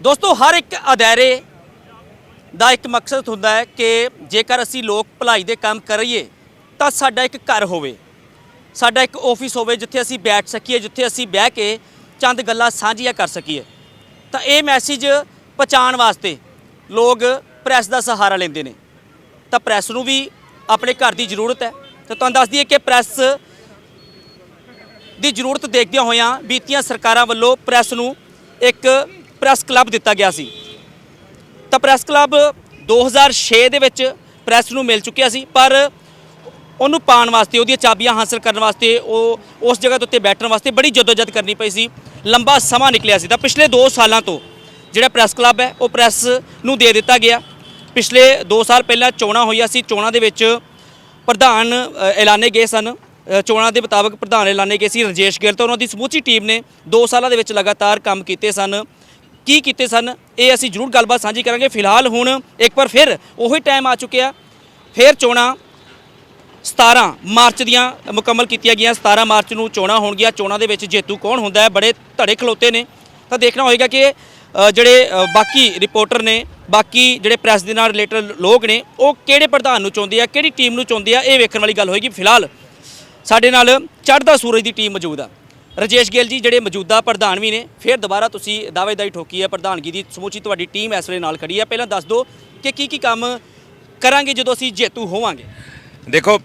ਦੋਸਤੋ, ਹਰ ਇੱਕ ਅਦਾਰੇ ਦਾ ਇੱਕ ਮਕਸਦ ਹੁੰਦਾ ਹੈ ਕਿ ਜੇਕਰ ਅਸੀਂ ਲੋਕ ਭਲਾਈ ਦੇ ਕੰਮ ਕਰੀਏ, ਤਾਂ ਸਾਡਾ ਇੱਕ ਘਰ ਹੋਵੇ। ਸਾਡਾ ਇੱਕ ਆਫਿਸ ਹੋਵੇ, ਜਿੱਥੇ ਅਸੀਂ ਬੈਠ ਸਕੀਏ, ਜਿੱਥੇ ਅਸੀਂ ਬਹਿ ਕੇ ਚੰਦ ਗੱਲਾਂ ਸਾਂਝੀਆਂ ਕਰ ਸਕੀਏ। ਤਾਂ ਇਹ ਮੈਸੇਜ ਪਹੁੰਚਾਉਣ ਵਾਸਤੇ ਲੋਕ ਪ੍ਰੈਸ ਦਾ ਸਹਾਰਾ ਲੈਂਦੇ ਨੇ। ਤਾਂ ਪ੍ਰੈਸ ਨੂੰ ਵੀ ਆਪਣੇ ਘਰ ਦੀ ਜ਼ਰੂਰਤ ਹੈ। ਤਾਂ ਤੁਹਾਨੂੰ ਦੱਸ ਦਈਏ ਕਿ ਪ੍ਰੈਸ ਦੀ ਜ਼ਰੂਰਤ ਦੇਖਦਿਆਂ ਹੋਇਆਂ ਬੀਤੀਆਂ ਸਰਕਾਰਾਂ ਵੱਲੋਂ ਪ੍ਰੈਸ ਨੂੰ ਇੱਕ ਪ੍ਰੈਸ ਕਲੱਬ ਦਿੱਤਾ ਗਿਆ ਸੀ। ਤਾਂ ਪ੍ਰੈਸ ਕਲੱਬ 2006 ਦੇ ਵਿੱਚ ਪ੍ਰੈਸ ਨੂੰ ਮਿਲ ਚੁੱਕਿਆ ਸੀ, ਪਰ ਉਹਨੂੰ ਪਾਉਣ ਵਾਸਤੇ, ਉਹਦੀਆਂ ਚਾਬੀਆਂ ਹਾਸਲ ਕਰਨ ਵਾਸਤੇ, ਉਹ ਉਸ ਜਗ੍ਹਾ ਦੇ ਉੱਤੇ ਬੈਠਣ ਵਾਸਤੇ ਬੜੀ ਜਦੋਜਦ ਕਰਨੀ ਪਈ ਸੀ। ਲੰਬਾ ਸਮਾਂ ਨਿਕਲਿਆ ਸੀ। ਤਾਂ ਪਿਛਲੇ 2 ਸਾਲਾਂ ਤੋਂ ਜਿਹੜਾ ਪ੍ਰੈਸ ਕਲੱਬ ਹੈ, ਉਹ ਪ੍ਰੈਸ ਨੂੰ ਦੇ ਦਿੱਤਾ ਗਿਆ। ਪਿਛਲੇ 2 ਸਾਲ ਪਹਿਲਾਂ ਚੋਣਾਂ ਹੋਈਆਂ ਸੀ। ਚੋਣਾਂ ਦੇ ਵਿੱਚ ਪ੍ਰਧਾਨ ਐਲਾਨੇ ਗਏ ਸਨ। ਚੋਣਾਂ ਦੇ ਮੁਤਾਬਕ ਪ੍ਰਧਾਨ ਐਲਾਨੇ ਗਏ ਸੀ। ਰਜੇਸ਼ ਗਿੱਲ ਤੇ ਉਹਨਾਂ ਦੀ ਸਮੁੱਚੀ ਟੀਮ ਨੇ 2 ਸਾਲਾਂ ਦੇ ਵਿੱਚ ਲਗਾਤਾਰ ਕੰਮ ਕੀਤੇ ਸਨ। ਕੀ ਕੀਤੇ ਸਨ, ਇਹ ਅਸੀਂ ਜ਼ਰੂਰ ਗੱਲਬਾਤ ਸਾਂਝੀ ਕਰਾਂਗੇ। ਫਿਲਹਾਲ ਹੁਣ ਇੱਕ ਵਾਰ ਫਿਰ ਉਹੀ ਟਾਈਮ ਆ ਚੁੱਕਿਆ। ਫਿਰ ਚੋਣਾਂ 17 ਮਾਰਚ ਦੀਆਂ ਮੁਕੰਮਲ ਕੀਤੀਆਂ ਗਈਆਂ। 17 ਮਾਰਚ ਨੂੰ ਚੋਣਾਂ ਹੋਣਗੀਆਂ। ਚੋਣਾਂ ਦੇ ਵਿੱਚ ਜੇਤੂ ਕੌਣ ਹੁੰਦਾ ਹੈ? ਬੜੇ ਧੜੇ ਖਲੋਤੇ ਨੇ। ਤਾਂ ਦੇਖਣਾ ਹੋਏਗਾ ਕਿ ਜਿਹੜੇ ਬਾਕੀ ਰਿਪੋਰਟਰ ਨੇ, ਬਾਕੀ ਜਿਹੜੇ ਪ੍ਰੈਸ ਦੇ ਨਾਲ ਰਿਲੇਟਡ ਲੋਕ ਨੇ, ਉਹ ਕਿਹੜੇ ਪ੍ਰਧਾਨ ਨੂੰ ਚਾਹੁੰਦੇ ਆ, ਕਿਹੜੀ ਟੀਮ ਨੂੰ ਚਾਹੁੰਦੇ ਆ, ਇਹ ਵੇਖਣ ਵਾਲੀ ਗੱਲ ਹੋਏਗੀ। ਫਿਲਹਾਲ ਸਾਡੇ ਨਾਲ ਚੜ੍ਹਦਾ ਸੂਰਜ ਦੀ ਟੀਮ ਮੌਜੂਦ ਆ। ਰਜੇਸ਼ ਗਿੱਲ ਜੀ, ਜਿਹੜੇ ਮੌਜੂਦਾ ਪ੍ਰਧਾਨ ਵੀ ਨੇ, ਫਿਰ ਦੁਬਾਰਾ ਤੁਸੀਂ ਦਾਅਵੇਦਾਰੀ ਠੋਕੀ ਹੈ, ਪ੍ਰਧਾਨਗੀ ਦੀ ਸਮੁੱਚੀ ਤੁਹਾਡੀ ਟੀਮ ਇਸ ਵੇਲੇ ਨਾਲ ਖੜੀ ਹੈ। ਪਹਿਲਾਂ ਦੱਸ ਦਿਓ ਕਿ ਕੀ ਕੀ ਕੰਮ ਕਰਾਂਗੇ ਜਦੋਂ ਅਸੀਂ ਜੇਤੂ ਹੋਵਾਂਗੇ? ਦੇਖੋ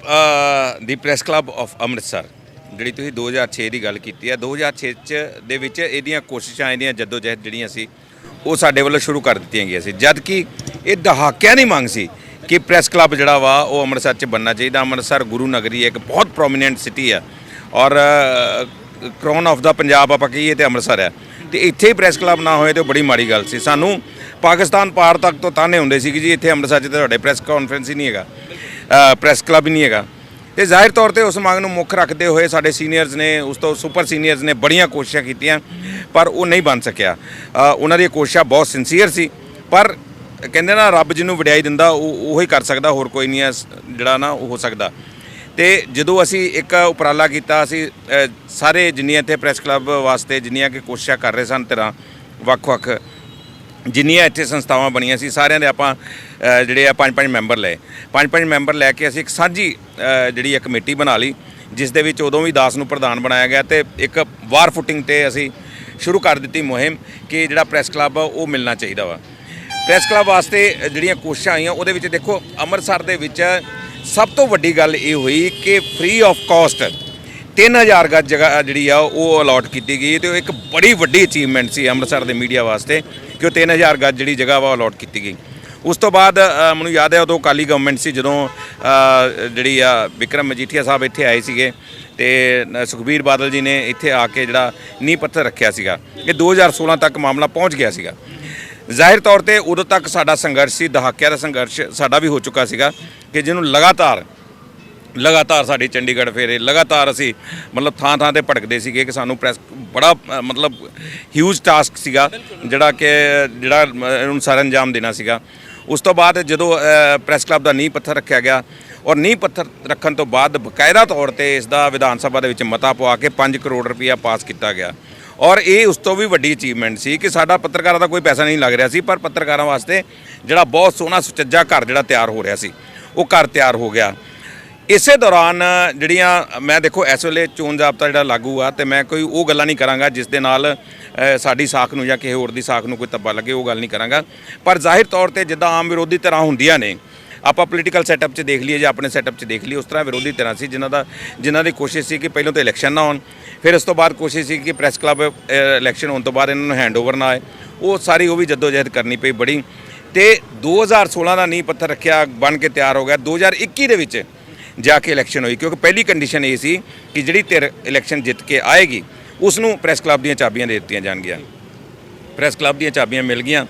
ਦੀ ਪ੍ਰੈਸ ਕਲੱਬ ਆਫ ਅੰਮ੍ਰਿਤਸਰ, ਜਿਹੜੀ ਤੁਸੀਂ 2006 ਦੀ ਗੱਲ ਕੀਤੀ ਹੈ 2006 ਚ ਦੇ ਵਿੱਚ ਇਹਦੀਆਂ ਕੋਸ਼ਿਸ਼ਾਂ, ਇਹਦੀਆਂ ਜਦੋਜਹਿਦ ਜਿਹੜੀਆਂ ਸੀ, ਉਹ ਸਾਡੇ ਵੱਲੋਂ ਸ਼ੁਰੂ ਕਰ ਦਿੱਤੀਆਂ ਗਈਆਂ ਸੀ। ਜਦ ਕਿ ਇਹ ਦਹਾਕਿਆਂ ਦੀ ਮੰਗ ਸੀ ਕਿ ਪ੍ਰੈਸ ਕਲੱਬ ਜਿਹੜਾ ਵਾ, ਉਹ ਅੰਮ੍ਰਿਤਸਰ ਚ ਬੰਨਣਾ ਚਾਹੀਦਾ। ਅੰਮ੍ਰਿਤਸਰ ਗੁਰੂ ਨਗਰੀ ਹੈ ਇੱਕ ਬਹੁਤ ਪ੍ਰੋਮੀਨੈਂਟ ਸਿਟੀ ਆ ਔਰ ਕਰਾਉਣ ਆਫ ਦਾ ਪੰਜਾਬ ਆਪਾਂ ਕਹੀਏ ਤੇ ਅੰਮ੍ਰਿਤਸਰ ਹੈ। ਤੇ ਇੱਥੇ ਹੀ ਪ੍ਰੈਸ ਕਲੱਬ ਨਾ ਹੋਏ ਤੇ ਉਹ ਬੜੀ ਮਾੜੀ ਗੱਲ ਸੀ। ਸਾਨੂੰ ਪਾਕਿਸਤਾਨ ਪਾਰ ਤੱਕ ਤੋਂ ਤਾਨੇ ਹੁੰਦੇ ਸੀ ਕਿ ਜੀ ਇੱਥੇ ਅੰਮ੍ਰਿਤਸਰ 'ਚ ਤਾਂ ਤੁਹਾਡੇ ਪ੍ਰੈਸ ਕਾਨਫਰੰਸ ਹੀ ਨਹੀਂ ਹੈਗਾ। ਪ੍ਰੈਸ ਕਲੱਬ ਹੀ ਨਹੀਂ ਹੈਗਾ। ਤੇ ਜ਼ਾਹਿਰ ਤੌਰ ਤੇ ਉਸ ਮੰਗ ਨੂੰ ਮੁੱਖ ਰੱਖਦੇ ਹੋਏ ਸਾਡੇ ਸੀਨੀਅਰਸ ਨੇ, ਉਸ ਤੋਂ ਸੁਪਰ ਸੀਨੀਅਰਸ ਨੇ ਬੜੀਆਂ ਕੋਸ਼ਿਸ਼ਾਂ ਕੀਤੀਆਂ, ਪਰ ਉਹ ਨਹੀਂ ਬਣ ਸਕਿਆ। ਉਹਨਾਂ ਦੀ ਕੋਸ਼ਿਸ਼ਾਂ ਬਹੁਤ ਸਿੰਸੀਅਰ ਸੀ। ਪਰ ਕਹਿੰਦੇ ਨਾ, ਰੱਬ ਜਿਹਨੂੰ ਵਡਿਆਈ ਦਿੰਦਾ, ਉਹ ਉਹੀ ਕਰ ਸਕਦਾ, ਹੋਰ ਕੋਈ ਨਹੀਂ ਹੈ। ਜਿਹੜਾ ਨਾ ਉਹ ਹੋ ਸਕਦਾ। ਤੇ ਜਦੋਂ ਅਸੀਂ ਇੱਕ ਉਪਰਾਲਾ ਕੀਤਾ, ਅਸੀਂ ਸਾਰੇ ਜਿੰਨੀਆਂ ਇੱਥੇ ਪ੍ਰੈਸ ਕਲੱਬ ਵਾਸਤੇ ਜਿੰਨੀਆਂ ਕਿ ਕੋਸ਼ਿਸ਼ਾਂ ਕਰ ਰਹੇ ਸਨ ਤੇਰਾ ਵੱਖ-ਵੱਖ, ਜਿੰਨੀਆਂ ਇੱਥੇ ਸੰਸਥਾਵਾਂ ਬਣੀਆਂ ਸੀ, ਸਾਰਿਆਂ ਦੇ ਆਪਾਂ ਜਿਹੜੇ ਆ ਪੰਜ ਪੰਜ ਮੈਂਬਰ ਲਏ। ਪੰਜ ਪੰਜ ਮੈਂਬਰ ਲੈ ਕੇ ਅਸੀਂ ਇੱਕ ਸਾਂਝੀ ਜਿਹੜੀ ਆ ਕਮੇਟੀ ਬਣਾ ਲਈ, ਜਿਸ ਦੇ ਵਿੱਚ ਉਦੋਂ ਵੀ ਦਾਸ ਨੂੰ ਪ੍ਰਧਾਨ ਬਣਾਇਆ ਗਿਆ ਤੇ ਇੱਕ ਵਾਰ ਫੁੱਟਿੰਗ ਤੇ ਅਸੀਂ ਸ਼ੁਰੂ ਕਰ ਦਿੱਤੀ ਮੁਹਿੰਮ ਕਿ ਜਿਹੜਾ ਪ੍ਰੈਸ ਕਲੱਬ ਆ ਉਹ ਮਿਲਣਾ ਚਾਹੀਦਾ ਵਾ। ਪ੍ਰੈਸ ਕਲੱਬ ਵਾਸਤੇ ਜਿਹੜੀਆਂ ਕੋਸ਼ਿਸ਼ਾਂ ਆਈਆਂ, ਉਹਦੇ ਵਿੱਚ ਦੇਖੋ, ਅੰਮ੍ਰਿਤਸਰ ਦੇ ਵਿੱਚ ਸਭ ਤੋਂ ਵੱਡੀ ਗੱਲ ਇਹ ਹੋਈ ਕਿ ਫ੍ਰੀ ਆਫ ਕਾਸਟ 3000 ਗੱਜ ਜਗ੍ਹਾ ਜਿਹੜੀ ਆ ਉਹ ਅਲਾਟ ਕੀਤੀ ਗਈ ਤੇ ਉਹ ਇੱਕ ਬੜੀ ਵੱਡੀ ਅਚੀਵਮੈਂਟ ਸੀ ਅੰਮ੍ਰਿਤਸਰ ਦੇ ਮੀਡੀਆ ਵਾਸਤੇ ਕਿ ਉਹ 3000 ਗੱਜ ਜਿਹੜੀ ਜਗ੍ਹਾ ਵਾ ਅਲਾਟ ਕੀਤੀ ਗਈ। ਉਸ ਤੋਂ ਬਾਅਦ ਮੈਨੂੰ ਯਾਦ ਹੈ ਉਦੋਂ ਕਾਲੀ ਗਵਰਨਮੈਂਟ ਸੀ ਜਦੋਂ ਜਿਹੜੀ ਆ ਵਿਕਰਮ ਮਜੀਠੀਆ ਸਾਹਿਬ ਇੱਥੇ ਆਏ ਸੀਗੇ ਤੇ ਸੁਖਬੀਰ ਬਾਦਲ ਜੀ ਨੇ ਇੱਥੇ ਆ ਕੇ ਜਿਹੜਾ ਨੀਂਹ ਪੱਥਰ ਰੱਖਿਆ ਸੀਗਾ। ਇਹ 2016 ਤੱਕ ਮਾਮਲਾ ਪਹੁੰਚ ਗਿਆ ਸੀਗਾ। ਜ਼ਾਹਿਰ ਤੌਰ ਤੇ ਉਦੋਂ ਤੱਕ ਸਾਡਾ ਸੰਘਰਸ਼ ਸੀ, ਦਹਾਕਿਆਂ ਦਾ ਸੰਘਰਸ਼ ਸਾਡਾ ਵੀ ਹੋ ਚੁੱਕਾ ਸੀਗਾ ਕਿ ਜਿਹਨੂੰ ਲਗਾਤਾਰ ਲਗਾਤਾਰ ਸਾਡੇ ਚੰਡੀਗੜ੍ਹ ਫੇਰੇ, ਲਗਾਤਾਰ ਅਸੀਂ ਮਤਲਬ ਥਾਂ ਥਾਂ ਤੇ ਭਟਕਦੇ ਸੀਗੇ ਕਿ ਸਾਨੂੰ ਪ੍ਰੈਸ ਬੜਾ ਮਤਲਬ ਹਿਊਜ ਟਾਸਕ ਸੀਗਾ ਜਿਹੜਾ ਕਿ, ਜਿਹੜਾ ਇਹਨੂੰ ਸਾਰਾ ਅੰਜਾਮ ਦੇਣਾ ਸੀਗਾ। ਉਸ ਤੋਂ ਬਾਅਦ ਜਦੋਂ ਪ੍ਰੈਸ ਕਲੱਬ ਦਾ ਨੀਂਹ ਪੱਥਰ ਰੱਖਿਆ ਗਿਆ ਔਰ ਨੀਂਹ ਪੱਥਰ ਰੱਖਣ ਤੋਂ ਬਾਅਦ ਬਕਾਇਦਾ ਤੌਰ ਤੇ ਇਸ ਦਾ ਵਿਧਾਨ ਸਭਾ ਦੇ ਵਿੱਚ ਮਤਾ ਪਵਾ ਕੇ 5 ਕਰੋੜ ਰੁਪਇਆ ਪਾਸ ਕੀਤਾ ਗਿਆ। ਔਰ ਇਹ ਉਸ ਤੋਂ ਵੀ ਵੱਡੀ ਅਚੀਵਮੈਂਟ ਸੀ ਕਿ ਸਾਡਾ ਪੱਤਰਕਾਰਾਂ ਦਾ ਕੋਈ ਪੈਸਾ ਨਹੀਂ ਲੱਗ ਰਿਹਾ ਸੀ, ਪਰ ਪੱਤਰਕਾਰਾਂ ਵਾਸਤੇ ਜਿਹੜਾ ਬਹੁਤ ਸੋਹਣਾ ਸੁਚੱਜਾ ਘਰ ਜਿਹੜਾ ਤਿਆਰ ਹੋ ਰਿਹਾ ਸੀ, ਉਹ ਘਰ ਤਿਆਰ ਹੋ ਗਿਆ। ਇਸੇ ਦੌਰਾਨ ਜਿਹੜੀਆਂ, ਮੈਂ ਦੇਖੋ ਇਸ ਵੇਲੇ ਚੋਣ ਜ਼ਾਬਤਾ ਜਿਹੜਾ ਲਾਗੂ ਆ ਤੇ ਮੈਂ ਕੋਈ ਉਹ ਗੱਲਾਂ ਨਹੀਂ ਕਰਾਂਗਾ ਜਿਸ ਦੇ ਨਾਲ ਸਾਡੀ ਸਾਖ ਨੂੰ ਜਾਂ ਕਿਸੇ ਹੋਰ ਦੀ ਸਾਖ ਨੂੰ ਕੋਈ ਤੱਬਾ ਲੱਗੇ, ਉਹ ਗੱਲ ਨਹੀਂ ਕਰਾਂਗਾ। ਪਰ ਜ਼ਾਹਿਰ ਤੌਰ ਤੇ ਜਿੱਦਾਂ ਆਮ ਵਿਰੋਧੀ ਤਰ੍ਹਾਂ ਹੁੰਦੀਆਂ ਨੇ ਆਪਾਂ ਪੋਲੀਟੀਕਲ ਸੈਟਅਪ 'ਚ ਦੇਖ ਲਈਏ ਜਾਂ ਆਪਣੇ ਸੈਟਅਪ 'ਚ ਦੇਖ ਲਈਏ, ਉਸ ਤਰ੍ਹਾਂ ਵਿਰੋਧੀ ਧਿਰਾਂ ਸੀ ਜਿਨ੍ਹਾਂ ਦਾ ਜਿਨ੍ਹਾਂ ਦੀ ਕੋਸ਼ਿਸ਼ ਸੀ ਕਿ ਪਹਿਲਾਂ ਤਾਂ ਇਲੈਕਸ਼ਨ ਨਾ ਹੋਣ, ਫਿਰ ਉਸ ਤੋਂ ਬਾਅਦ ਕੋਸ਼ਿਸ਼ ਸੀ ਕਿ ਪ੍ਰੈਸ ਕਲੱਬ ਇਲੈਕਸ਼ਨ ਹੋਣ ਤੋਂ ਬਾਅਦ ਇਹਨਾਂ ਨੂੰ ਹੈਂਡਓਵਰ ਨਾ ਆਏ। ਉਹ ਸਾਰੀ ਉਹ ਵੀ ਜਦੋਜਹਿਦ ਕਰਨੀ ਪਈ ਬੜੀ। ਤੇ 2016 ਦਾ ਨੀਂਹ ਪੱਥਰ ਰੱਖਿਆ ਬਣ ਕੇ ਤਿਆਰ ਹੋ ਗਿਆ। 2021 ਦੇ ਵਿੱਚ ਜਾ ਕੇ ਇਲੈਕਸ਼ਨ ਹੋਈ, ਕਿਉਂਕਿ ਪਹਿਲੀ ਕੰਡੀਸ਼ਨ ਇਹ ਸੀ ਕਿ ਜਿਹੜੀ ਧਿਰ ਇਲੈਕਸ਼ਨ ਜਿੱਤ ਕੇ ਆਏਗੀ ਉਸ ਨੂੰ ਪ੍ਰੈਸ ਕਲੱਬ ਦੀਆਂ ਚਾਬੀਆਂ ਦੇ ਦਿੱਤੀਆਂ ਜਾਣਗੀਆਂ। ਪ੍ਰੈਸ ਕਲੱਬ ਦੀਆਂ ਚਾਬੀਆਂ ਮਿਲ ਗਈਆਂ।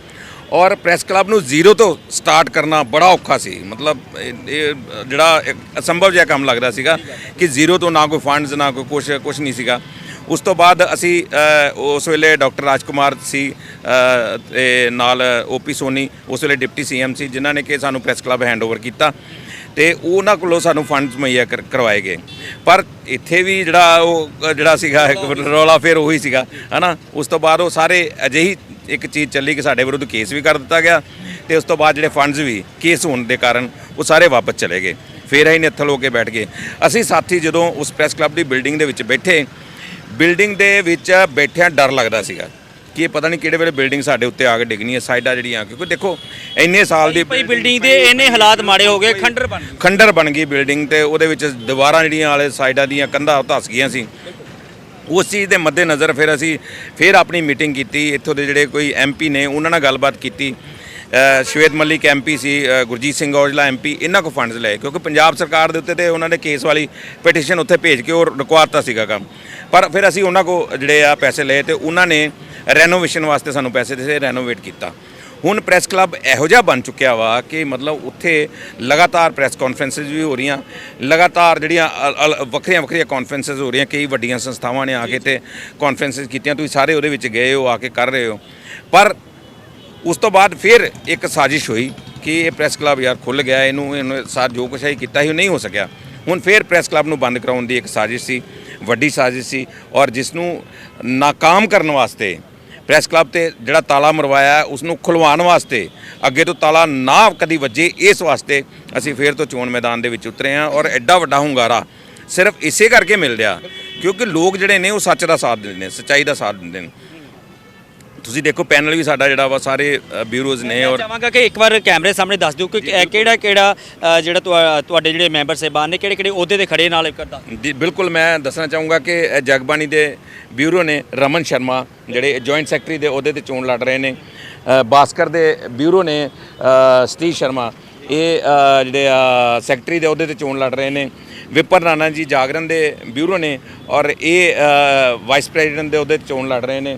ਔਰ ਪ੍ਰੈਸ ਕਲੱਬ ਨੂੰ ਜ਼ੀਰੋ ਤੋਂ ਸਟਾਰਟ ਕਰਨਾ ਬੜਾ ਔਖਾ ਸੀ। ਮਤਲਬ ਇਹ ਜਿਹੜਾ ਇੱਕ ਅਸੰਭਵ ਜਿਹਾ ਕੰਮ ਲੱਗਦਾ ਸੀਗਾ ਕਿ ਜ਼ੀਰੋ ਤੋਂ ਨਾ ਕੋਈ ਫੰਡਸ ਨਾ ਕੋਈ ਕੁਛ ਕੁਛ ਨਹੀਂ ਸੀਗਾ। ਉਸ ਤੋਂ ਬਾਅਦ ਅਸੀਂ ਉਸ ਵੇਲੇ ਡਾਕਟਰ ਰਾਜਕੁਮਾਰ ਸੀ ਅ, ਤੇ ਨਾਲ ਓਪੀ ਸੋਨੀ ਉਸ ਵੇਲੇ ਡਿਪਟੀ ਸੀਐਮ ਸੀ ਜਿਨ੍ਹਾਂ ਨੇ ਕਿ ਸਾਨੂੰ ਪ੍ਰੈਸ ਕਲੱਬ ਹੈਂਡਓਵਰ ਕੀਤਾ। ਤੇ ਉਹਨਾਂ ਕੋਲੋਂ ਸਾਨੂੰ ਫੰਡਸ ਮੁਹੱਈਆ ਕਰ- ਕਰਵਾਏ ਗਏ। ਪਰ ਇੱਥੇ ਵੀ ਜਿਹੜਾ ਉਹ, ਜਿਹੜਾ ਸੀਗਾ ਇੱਕ ਰੌਲਾ ਫਿਰ ਉਹੀ ਸੀਗਾ, ਹਨਾ? ਉਸ ਤੋਂ ਬਾਅਦ ਉਹ ਸਾਰੇ ਅਜਿਹੀ ਇੱਕ ਚੀਜ਼ ਚੱਲੀ ਕਿ ਸਾਡੇ ਵਿਰੁੱਧ ਕੇਸ ਵੀ ਕਰ ਦਿੱਤਾ ਗਿਆ ਤੇ ਉਸ ਤੋਂ ਬਾਅਦ ਜਿਹੜੇ ਫੰਡਸ ਵੀ ਕੇਸ ਹੋਣ ਦੇ ਕਾਰਨ ਉਹ ਸਾਰੇ ਵਾਪਸ ਚਲੇ ਗਏ। ਫਿਰ ਅਸੀਂ ਨਿੱਥਲ ਹੋ ਕੇ ਬੈਠ ਗਏ। ਅਸੀਂ ਸਾਥੀ ਜਦੋਂ ਉਸ ਪ੍ਰੈਸ ਕਲੱਬ ਦੀ ਬਿਲਡਿੰਗ ਦੇ ਵਿੱਚ ਬੈਠੇ ਬਿਲਡਿੰਗ ਦੇ ਵਿੱਚ ਬੈਠਿਆਂ ਡਰ ਲੱਗਦਾ ਸੀਗਾ। ਕਿ ਇਹ ਪਤਾ ਨਹੀਂ ਕਿਹੜੇ ਵੇਲੇ ਬਿਲਡਿੰਗ ਸਾਡੇ ਉੱਤੇ ਆ ਕੇ ਡਿੱਗਣੀ ਹੈ ਸਾਈਡਾਂ ਜਿਹੜੀਆਂ ਕਿਉਂਕਿ ਦੇਖੋ ਇੰਨੇ ਸਾਲ ਦੀ ਭਾਈ ਬਿਲਡਿੰਗ ਦੇ ਇੰਨੇ ਹਾਲਾਤ ਮਾੜੇ ਹੋ ਗਏ ਖੰਡਰ ਬਣ ਗਏ। ਖੰਡਰ ਬਣ ਗਈ ਬਿਲਡਿੰਗ ਤੇ ਉਹਦੇ ਵਿੱਚ ਦੀਵਾਰਾਂ ਜਿਹੜੀਆਂ ਵਾਲੇ ਸਾਈਡਾਂ ਦੀਆਂ ਕੰਧਾਂ ਧਸ ਗਈਆਂ ਸੀ। ਉਸ ਚੀਜ਼ ਦੇ ਮੱਦੇ ਨਜ਼ਰ ਫਿਰ ਅਸੀਂ ਫਿਰ ਆਪਣੀ ਮੀਟਿੰਗ ਕੀਤੀ ਇੱਥੋਂ ਦੇ ਜਿਹੜੇ ਕੋਈ ਐਮਪੀ ਨੇ ਉਹਨਾਂ ਨਾਲ ਗੱਲਬਾਤ ਕੀਤੀ। ਸ਼ਵੇਤ ਮਲਿਕ ਐਮਪੀ ਸੀ ਗੁਰਜੀਤ ਸਿੰਘ ਔਜਲਾ ਐਮਪੀ ਇਹਨਾਂ ਕੋ ਫੰਡਸ ਲਏ ਕਿਉਂਕਿ ਪੰਜਾਬ ਸਰਕਾਰ ਦੇ ਉੱਤੇ ਤੇ ਉਹਨਾਂ ਨੇ ਕੇਸ ਵਾਲੀ ਪਟੀਸ਼ਨ ਉੱਥੇ ਭੇਜ ਕੇ ਉਹ ਰਿਕੁਆਰਤਾ ਸੀਗਾ ਕੰਮ। ਪਰ ਫਿਰ ਅਸੀਂ ਉਹਨਾਂ ਕੋ ਜਿਹੜੇ ਆ ਪੈਸੇ ਲਏ ਤੇ ਉਹਨਾਂ ਨੇ ਰੈਨੋਵੇਸ਼ਨ ਵਾਸਤੇ ਸਾਨੂੰ ਪੈਸੇ ਦਿੱਤੇ ਰੈਨੋਵੇਟ ਕੀਤਾ। ਹੁਣ ਪ੍ਰੈਸ ਕਲੱਬ ਇਹੋ ਜਿਹਾ ਬਣ ਚੁੱਕਿਆ ਵਾ ਕਿ ਮਤਲਬ ਉੱਥੇ ਲਗਾਤਾਰ ਪ੍ਰੈਸ ਕਾਨਫਰੰਸਿਸ ਵੀ ਹੋ ਰਹੀਆਂ ਲਗਾਤਾਰ ਜਿਹੜੀਆਂ ਵੱਖਰੀਆਂ ਵੱਖਰੀਆਂ ਕਾਨਫਰੰਸਿਸ ਹੋ ਰਹੀਆਂ ਕਈ ਵੱਡੀਆਂ ਸੰਸਥਾਵਾਂ ਨੇ ਆ ਕੇ ਤੇ ਕਾਨਫਰੰਸਿਸ ਕੀਤੀਆਂ ਤੁਸੀਂ ਸਾਰੇ ਉਹਦੇ ਵਿੱਚ ਗਏ ਹੋ ਆ ਕੇ ਕਰ ਰਹੇ ਹੋ। ਪਰ ਉਸ ਤੋਂ ਬਾਅਦ ਫਿਰ ਇੱਕ ਸਾਜ਼ਿਸ਼ ਹੋਈ ਕਿ ਇਹ ਪ੍ਰੈਸ ਕਲੱਬ ਯਾਰ ਖੁੱਲ ਗਿਆ ਇਹਨੂੰ ਇਹਨੂੰ ਸਾਰ ਜੋ ਕੁਛ ਹੈ ਕੀਤਾ ਉਹ ਨਹੀਂ ਹੋ ਸਕਿਆ। ਹੁਣ ਫਿਰ ਪ੍ਰੈਸ ਕਲੱਬ ਨੂੰ ਬੰਦ ਕਰਾਉਣ ਦੀ ਇੱਕ ਸਾਜ਼ਿਸ਼ ਸੀ। ਵੱਡੀ ਸਾਜ਼ਿਸ਼ ਸੀ ਔਰ ਜਿਸ ਨੂੰ ਨਾਕਾਮ ਕਰਨ ਵਾਸਤੇ ਪ੍ਰੈਸ ਕਲੱਬ ਤੇ ਜਿਹੜਾ ਤਾਲਾ ਮਰਵਾਇਆ ਉਸ ਨੂੰ ਖੁਲਵਾਉਣ ਵਾਸਤੇ, ਅੱਗੇ ਤੋਂ ਤਾਲਾ ਨਾ ਕਦੀ ਵੱਜੇ, ਇਸ ਵਾਸਤੇ ਅਸੀਂ ਫੇਰ ਤੋਂ ਚੋਣ ਮੈਦਾਨ ਦੇ ਵਿੱਚ ਉਤਰੇ ਹਾਂ ਔਰ ਐਡਾ ਵੱਡਾ ਹੁੰਗਾਰਾ ਸਿਰਫ ਇਸੇ ਕਰਕੇ ਮਿਲ ਰਿਹਾ ਕਿਉਂਕਿ ਲੋਕ ਜਿਹੜੇ ਨੇ ਉਹ ਸੱਚ ਦਾ ਸਾਥ ਦਿੰਦੇ ਨੇ, ਸੱਚਾਈ ਦਾ ਸਾਥ ਦਿੰਦੇ ਨੇ। ਤੁਸੀਂ ਦੇਖੋ ਪੈਨਲ ਵੀ ਸਾਡਾ ਜਿਹੜਾ ਵਾ ਸਾਰੇ ਬਿਊਰੋਜ਼ ਨੇ ਔਰ ਚਾਹਾਂਗਾ ਕਿ ਇੱਕ ਵਾਰ ਕੈਮਰੇ ਸਾਹਮਣੇ ਦੱਸ ਦਿਓ ਕਿ ਕਿਹੜਾ ਕਿਹੜਾ ਜਿਹੜਾ ਤੁਹਾ- ਤੁਹਾਡੇ ਜਿਹੜੇ ਮੈਂਬਰ ਸਾਹਿਬਾਨ ਨੇ ਕਿਹੜੇ ਕਿਹੜੇ ਅਹੁਦੇ ਤੇ ਖੜੇ ਨਾਲ ਕਰ ਦੱਸ ਜੀ ਬਿਲਕੁਲ ਮੈਂ ਦੱਸਣਾ ਚਾਹੂੰਗਾ ਕਿ ਜਗਬਾਣੀ ਦੇ ਬਿਊਰੋ ਨੇ ਰਮਨ ਸ਼ਰਮਾ ਜਿਹੜੇ ਜੁਆਇੰਟ ਸੈਕਟਰੀ ਦੇ ਅਹੁਦੇ ਤੇ ਚੋਣ ਲੜ ਰਹੇ ਨੇ ਅ, ਭਾਸਕਰ ਦੇ ਬਿਊਰੋ ਨੇ ਸਤੀਸ਼ ਸ਼ਰਮਾ ਇਹ ਜਿਹੜੇ ਸੈਕਟਰੀ ਦੇ ਅਹੁਦੇ ਤੇ ਚੋਣ ਲੜ ਰਹੇ ਨੇ ਵਿਪਰ ਰਾਣਾ ਜੀ ਜਾਗਰਣ ਦੇ ਬਿਊਰੋ ਨੇ ਔਰ ਇਹ ਵਾਈਸ ਪ੍ਰੈਜ਼ੀਡੈਂਟ ਦੇ ਅਹੁਦੇ ਤੇ ਚੋਣ ਲੜ ਰਹੇ ਨੇ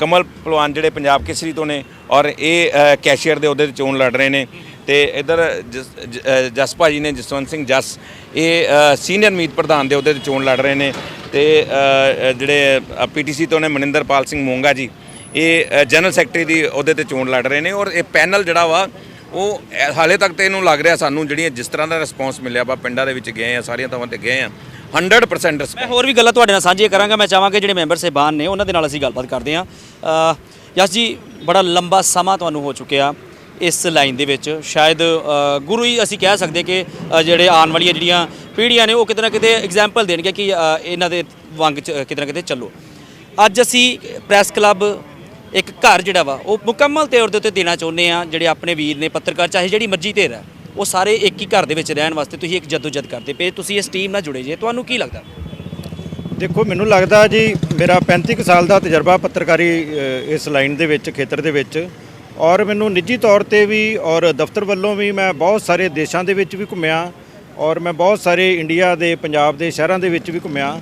ਕਮਲ ਪਹਿਲਵਾਨ ਜਿਹੜੇ ਪੰਜਾਬ ਕੇਸਰੀ ਤੋਂ ਨੇ ਔਰ ਇਹ ਕੈਸ਼ੀਅਰ ਦੇ ਅਹੁਦੇ ਤੇ ਚੋਣ ਲੜ ਰਹੇ ਨੇ। ਤੇ ਇਧਰ ਜਸ- ਜ- ਅ, ਜਸ ਭਾਜੀ ਨੇ ਜਸਵੰਤ ਸਿੰਘ ਜਸ ਇਹ ਸੀਨੀਅਰ ਮੀਤ ਪ੍ਰਧਾਨ ਦੇ ਅਹੁਦੇ ਤੇ ਚੋਣ ਲੜ ਰਹੇ ਨੇ। ਤੇ ਅ, ਅ, ਜਿਹੜੇ ਪੀਟੀਸੀ ਤੋਂ ਨੇ ਮਨਿੰਦਰਪਾਲ ਸਿੰਘ ਮੋਂਗਾ ਜੀ ਇਹ ਜਨਰਲ ਸੈਕਟਰੀ ਦੀ ਅਹੁਦੇ ਤੇ ਚੋਣ ਲੜ ਰਹੇ ਨੇ ਔਰ ਇਹ ਪੈਨਲ ਜਿਹੜਾ ਵਾ ਉਹ ਹਾਲੇ ਤੱਕ ਤੇ ਇਹਨੂੰ ਲੱਗ ਰਿਹਾ ਸਾਨੂੰ ਜਿਹੜੀਆਂ ਜਿਸ ਤਰ੍ਹਾਂ ਦਾ ਰਿਸਪੌਂਸ ਮਿਲਿਆ ਵਾ ਪਿੰਡਾਂ ਦੇ ਵਿੱਚ ਗਏ ਆ ਸਾਰੀਆਂ ਥਾਵਾਂ ਤੇ ਗਏ ਆ 100% ਮੈਂ ਰਿਸਪੌਂਸ ਹੋਰ ਵੀ ਗੱਲਾਂ ਤੁਹਾਡੇ ਨਾਲ ਸਾਂਝੀਆਂ ਕਰਾਂਗਾ। ਮੈਂ ਚਾਹਾਂਗਾ ਜਿਹੜੇ ਮੈਂਬਰ ਸਾਹਿਬਾਨ ਨੇ ਉਹਨਾਂ ਦੇ ਨਾਲ ਅਸੀਂ ਗੱਲਬਾਤ ਕਰਦੇ ਹਾਂ। ਅ, ਯਸ਼ ਜੀ ਬੜਾ ਲੰਬਾ ਸਮਾਂ ਤੁਹਾਨੂੰ ਹੋ ਚੁੱਕਿਆ ਇਸ ਲਾਈਨ ਦੇ ਵਿੱਚ। ਸ਼ਾਇਦ ਅ, ਗੁਰੂ ਹੀ ਅਸੀਂ ਕਹਿ ਸਕਦੇ ਕਿ ਅ, ਜਿਹੜੇ ਆਉਣ ਵਾਲੀਆਂ ਜਿਹੜੀਆਂ ਪੀੜ੍ਹੀਆਂ ਨੇ ਉਹ ਕਿਤੇ ਨਾ ਕਿਤੇ ਐਗਜ਼ਾਮਪਲ ਦੇਣਗੇ ਕਿ ਅ, ਇਹਨਾਂ ਦੇ ਵਾਂਗ ਚ ਕਿਤੇ ਨਾ ਕਿਤੇ ਚੱਲੋ। ਅੱਜ ਅਸੀਂ ਪ੍ਰੈਸ ਕਲੱਬ ਇੱਕ ਘਰ ਜਿਹੜਾ ਵਾ ਉਹ ਮੁਕੰਮਲ ਤੌਰ ਦੇ ਉੱਤੇ ਦੇਣਾ ਚਾਹੁੰਦੇ ਆ ਜਿਹੜੇ ਆਪਣੇ ਵੀਰ ਨੇ ਪੱਤਰਕਾਰ ਚਾਹੇ ਜਿਹੜੀ ਮਰਜ਼ੀ ਧਿਰ ਹੈ। ਉਹ ਸਾਰੇ ਇੱਕ ਹੀ ਘਰ ਦੇ ਵਿੱਚ ਰਹਿਣ ਵਾਸਤੇ ਤੁਸੀਂ ਇੱਕ ਜਦੋਜਦ ਕਰਦੇ ਪਏ, ਤੁਸੀਂ ਇਸ ਟੀਮ ਨਾਲ ਜੁੜੇ ਜੇ, ਤੁਹਾਨੂੰ ਕੀ ਲੱਗਦਾ? ਦੇਖੋ, ਮੈਨੂੰ ਲੱਗਦਾ ਜੀ, ਮੇਰਾ 35 ਕੁ ਸਾਲ ਦਾ ਤਜਰਬਾ ਪੱਤਰਕਾਰੀ ਇਸ ਲਾਈਨ ਦੇ ਵਿੱਚ, ਖੇਤਰ ਦੇ ਵਿੱਚ, ਔਰ ਮੈਨੂੰ ਨਿੱਜੀ ਤੌਰ ਤੇ ਵੀ ਔਰ ਦਫ਼ਤਰ ਵੱਲੋਂ ਵੀ ਮੈਂ ਬਹੁਤ ਸਾਰੇ ਦੇਸ਼ਾਂ ਦੇ ਵਿੱਚ ਵੀ ਘੁੰਮਿਆ, ਔਰ ਮੈਂ ਬਹੁਤ ਸਾਰੇ ਇੰਡੀਆ ਦੇ, ਪੰਜਾਬ ਦੇ ਸ਼ਹਿਰਾਂ ਦੇ ਵਿੱਚ ਵੀ ਘੁੰਮਿਆ।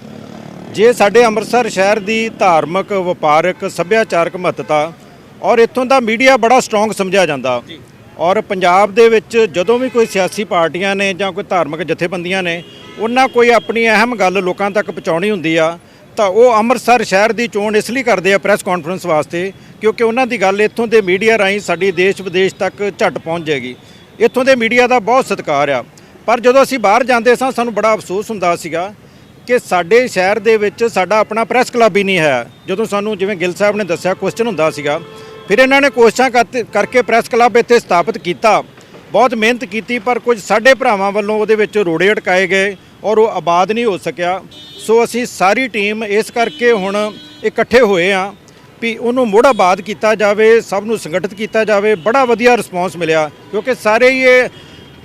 ਜੇ ਸਾਡੇ ਅੰਮ੍ਰਿਤਸਰ ਸ਼ਹਿਰ ਦੀ ਧਾਰਮਿਕ, ਵਪਾਰਕ, ਸੱਭਿਆਚਾਰਕ ਮਹੱਤਤਾ ਔਰ ਇੱਥੋਂ ਦਾ ਮੀਡੀਆ ਬੜਾ ਸਟਰੋਂਗ ਸਮਝਿਆ ਜਾਂਦਾ ਔਰ ਪੰਜਾਬ ਦੇ ਵਿੱਚ ਜਦੋਂ ਵੀ ਕੋਈ ਸਿਆਸੀ ਪਾਰਟੀਆਂ ਨੇ ਜਾਂ ਕੋਈ ਧਾਰਮਿਕ ਜਥੇਬੰਦੀਆਂ ਨੇ, ਉਹਨਾਂ ਕੋਈ ਆਪਣੀ ਅਹਿਮ ਗੱਲ ਲੋਕਾਂ ਤੱਕ ਪਹੁੰਚਾਉਣੀ ਹੁੰਦੀ ਆ, ਤਾਂ ਉਹ ਅੰਮ੍ਰਿਤਸਰ ਸ਼ਹਿਰ ਦੀ ਚੋਣ ਇਸ ਲਈ ਕਰਦੇ ਆ ਪ੍ਰੈਸ ਕਾਨਫਰੰਸ ਵਾਸਤੇ, ਕਿਉਂਕਿ ਉਹਨਾਂ ਦੀ ਗੱਲ ਇੱਥੋਂ ਦੇ ਮੀਡੀਆ ਰਾਹੀਂ ਸਾਡੀ ਦੇਸ਼ ਵਿਦੇਸ਼ ਤੱਕ ਝਟ ਪਹੁੰਚ ਜਾਏਗੀ। ਇੱਥੋਂ ਦੇ ਮੀਡੀਆ ਦਾ ਬਹੁਤ ਸਤਿਕਾਰ ਆ। ਪਰ ਜਦੋਂ ਅਸੀਂ ਬਾਹਰ ਜਾਂਦੇ ਸਾਂ, ਸਾਨੂੰ ਬੜਾ ਅਫਸੋਸ ਹੁੰਦਾ ਸੀਗਾ ਕਿ ਸਾਡੇ ਸ਼ਹਿਰ ਦੇ ਵਿੱਚ ਸਾਡਾ ਆਪਣਾ ਪ੍ਰੈਸ ਕਲੱਬ ਹੀ ਨਹੀਂ ਹੈ। ਜਦੋਂ ਸਾਨੂੰ ਜਿਵੇਂ ਗਿੱਲ ਸਾਹਿਬ ਨੇ ਦੱਸਿਆ ਕੁਐਸਚਨ ਹੁੰਦਾ ਸੀਗਾ ਫਿਰ ਇਹਨਾਂ ਨੇ ਕੋਸ਼ਿਸ਼ਾਂ ਕਰਤੇ- ਕਰਕੇ ਪ੍ਰੈਸ ਕਲੱਬ ਇੱਥੇ ਸਥਾਪਿਤ ਕੀਤਾ। ਬਹੁਤ ਮਿਹਨਤ ਕੀਤੀ, ਪਰ ਕੁਝ ਸਾਡੇ ਭਰਾਵਾਂ ਵੱਲੋਂ ਉਹਦੇ ਵਿੱਚ ਰੋੜੇ ਅਟਕਾਏ ਗਏ ਔਰ ਉਹ ਆਬਾਦ ਨਹੀਂ ਹੋ ਸਕਿਆ। ਸੋ ਅਸੀਂ ਸਾਰੀ ਟੀਮ ਇਸ ਕਰਕੇ ਹੁਣ ਇਕੱਠੇ ਹੋਏ ਆ ਵੀ ਉਹਨੂੰ ਮੁੜ ਆਬਾਦ ਕੀਤਾ ਜਾਵੇ, ਸਭ ਨੂੰ ਸੰਗਠਿਤ ਕੀਤਾ ਜਾਵੇ। ਬੜਾ ਵਧੀਆ ਰਿਸਪੌਂਸ ਮਿਲਿਆ, ਕਿਉਂਕਿ ਸਾਰੇ ਹੀ ਇਹ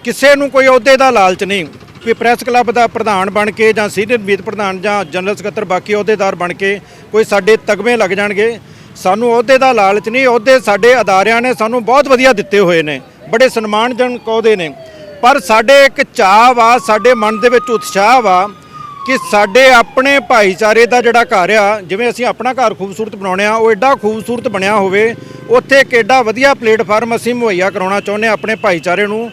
ਕਿਸੇ ਨੂੰ ਕੋਈ ਅਹੁਦੇ ਦਾ ਲਾਲਚ ਨਹੀਂ। ਵੀ ਪ੍ਰੈਸ ਕਲੱਬ ਦਾ ਪ੍ਰਧਾਨ ਬਣ ਕੇ ਜਾਂ ਸੀਨੀਅਰ ਮੀਤ ਪ੍ਰਧਾਨ ਜਾਂ ਜਨਰਲ ਸਕੱਤਰ ਬਾਕੀ ਅਹੁਦੇਦਾਰ ਬਣ ਕੇ ਕੋਈ ਸਾਡੇ ਤਗਮੇ ਲੱਗ ਜਾਣਗੇ। ਸਾਨੂੰ ਅਹੁਦੇ ਦਾ ਲਾਲਚ ਨਹੀਂ, ਅਹੁਦੇ ਸਾਡੇ ਅਦਾਰਿਆਂ ਨੇ ਸਾਨੂੰ ਬਹੁਤ ਵਧੀਆ ਦਿੱਤੇ ਹੋਏ ਨੇ, ਬੜੇ ਸਨਮਾਨਜਨਕ ਅਹੁਦੇ ਨੇ। ਪਰ ਸਾਡੇ ਇੱਕ ਚਾਹ ਵਾ, ਸਾਡੇ ਮਨ ਦੇ ਵਿੱਚ ਉਤਸ਼ਾਹ ਵਾ ਕਿ ਸਾਡੇ ਆਪਣੇ ਭਾਈਚਾਰੇ ਦਾ ਜਿਹੜਾ ਘਰ ਆ, ਜਿਵੇਂ ਅਸੀਂ ਆਪਣਾ ਘਰ ਖੂਬਸੂਰਤ ਬਣਾਉਣੇ ਆ, ਉਹ ਐਡਾ ਖੂਬਸੂਰਤ ਬਣਿਆ ਹੋਵੇ, ਉੱਥੇ ਇੱਕ ਐਡਾ ਵਧੀਆ ਪਲੇਟਫਾਰਮ ਅਸੀਂ ਮੁਹੱਈਆ ਕਰਾਉਣਾ ਚਾਹੁੰਦੇ ਹਾਂ ਆਪਣੇ ਭਾਈਚਾਰੇ ਨੂੰ।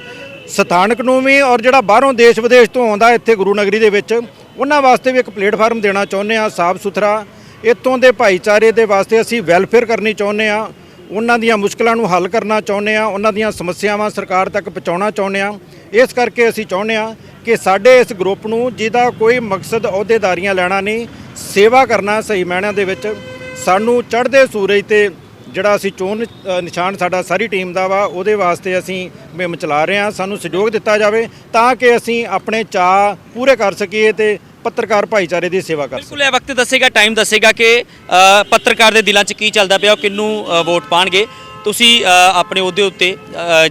ਸਥਾਨਕ ਨੂੰ ਵੀ ਔਰ ਜਿਹੜਾ ਬਾਹਰੋਂ ਦੇਸ਼ ਵਿਦੇਸ਼ ਤੋਂ ਆਉਂਦਾ ਇੱਥੇ ਗੁਰੂ ਨਗਰੀ ਦੇ ਵਿੱਚ, ਉਹਨਾਂ ਵਾਸਤੇ ਵੀ ਇੱਕ ਪਲੇਟਫਾਰਮ ਦੇਣਾ ਚਾਹੁੰਦੇ ਆ ਸਾਫ਼ ਸੁਥਰਾ ਇੱਥੋਂ ਦੇ ਭਾਈਚਾਰੇ ਦੇ ਵਾਸਤੇ ਅਸੀਂ ਵੈਲਫੇਅਰ ਕਰਨੀ ਚਾਹੁੰਦੇ ਆ ਉਹਨਾਂ ਦੀਆਂ ਮੁਸ਼ਕਲਾਂ ਨੂੰ ਹੱਲ ਕਰਨਾ ਚਾਹੁੰਦੇ ਆ ਉਹਨਾਂ ਦੀਆਂ ਸਮੱਸਿਆਵਾਂ ਸਰਕਾਰ ਤੱਕ ਪਹੁੰਚਾਉਣਾ ਚਾਹੁੰਦੇ ਆ ਇਸ ਕਰਕੇ ਅਸੀਂ ਚਾਹੁੰਦੇ ਆ ਕਿ ਸਾਡੇ ਇਸ ਗਰੁੱਪ ਨੂੰ, ਜਿਹਦਾ ਕੋਈ ਮਕਸਦ ਅਹੁਦੇਦਾਰੀਆਂ ਲੈਣਾ ਨਹੀਂ, ਸੇਵਾ ਕਰਨਾ ਸਹੀ ਮਾਇਨਿਆਂ ਦੇ ਵਿੱਚ। ਸਾਨੂੰ ਚੜ੍ਹਦੇ ਸੂਰਜ ਤੇ ਜਿਹੜਾ ਅਸੀਂ ਚੋਣ ਨਿਸ਼ਾਨ ਸਾਡਾ ਸਾਰੀ ਟੀਮ ਦਾ ਵਾ, ਉਹਦੇ ਵਾਸਤੇ ਅਸੀਂ ਮੁਹਿੰਮ ਚਲਾ ਰਹੇ ਹਾਂ। ਸਾਨੂੰ ਸਹਿਯੋਗ ਦਿੱਤਾ ਜਾਵੇ ਤਾਂ ਕਿ ਅਸੀਂ ਆਪਣੇ ਚਾਅ ਪੂਰੇ ਕਰ ਸਕੀਏ ਤੇ ਪੱਤਰਕਾਰ ਭਾਈਚਾਰੇ ਦੀ ਸੇਵਾ ਕਰ ਬਿਲਕੁਲ ਇਹ ਵਕਤ ਦੱਸੇਗਾ ਟਾਈਮ ਦੱਸੇਗਾ ਕਿ ਪੱਤਰਕਾਰ ਦੇ ਦਿਲਾਂ 'ਚ ਕੀ ਚੱਲਦਾ ਪਿਆ ਉਹ ਕਿੰਨੂੰ ਵੋਟ ਪਾਣਗੇ। ਤੁਸੀਂ ਆਪਣੇ ਉਹਦੇ ਉੱਤੇ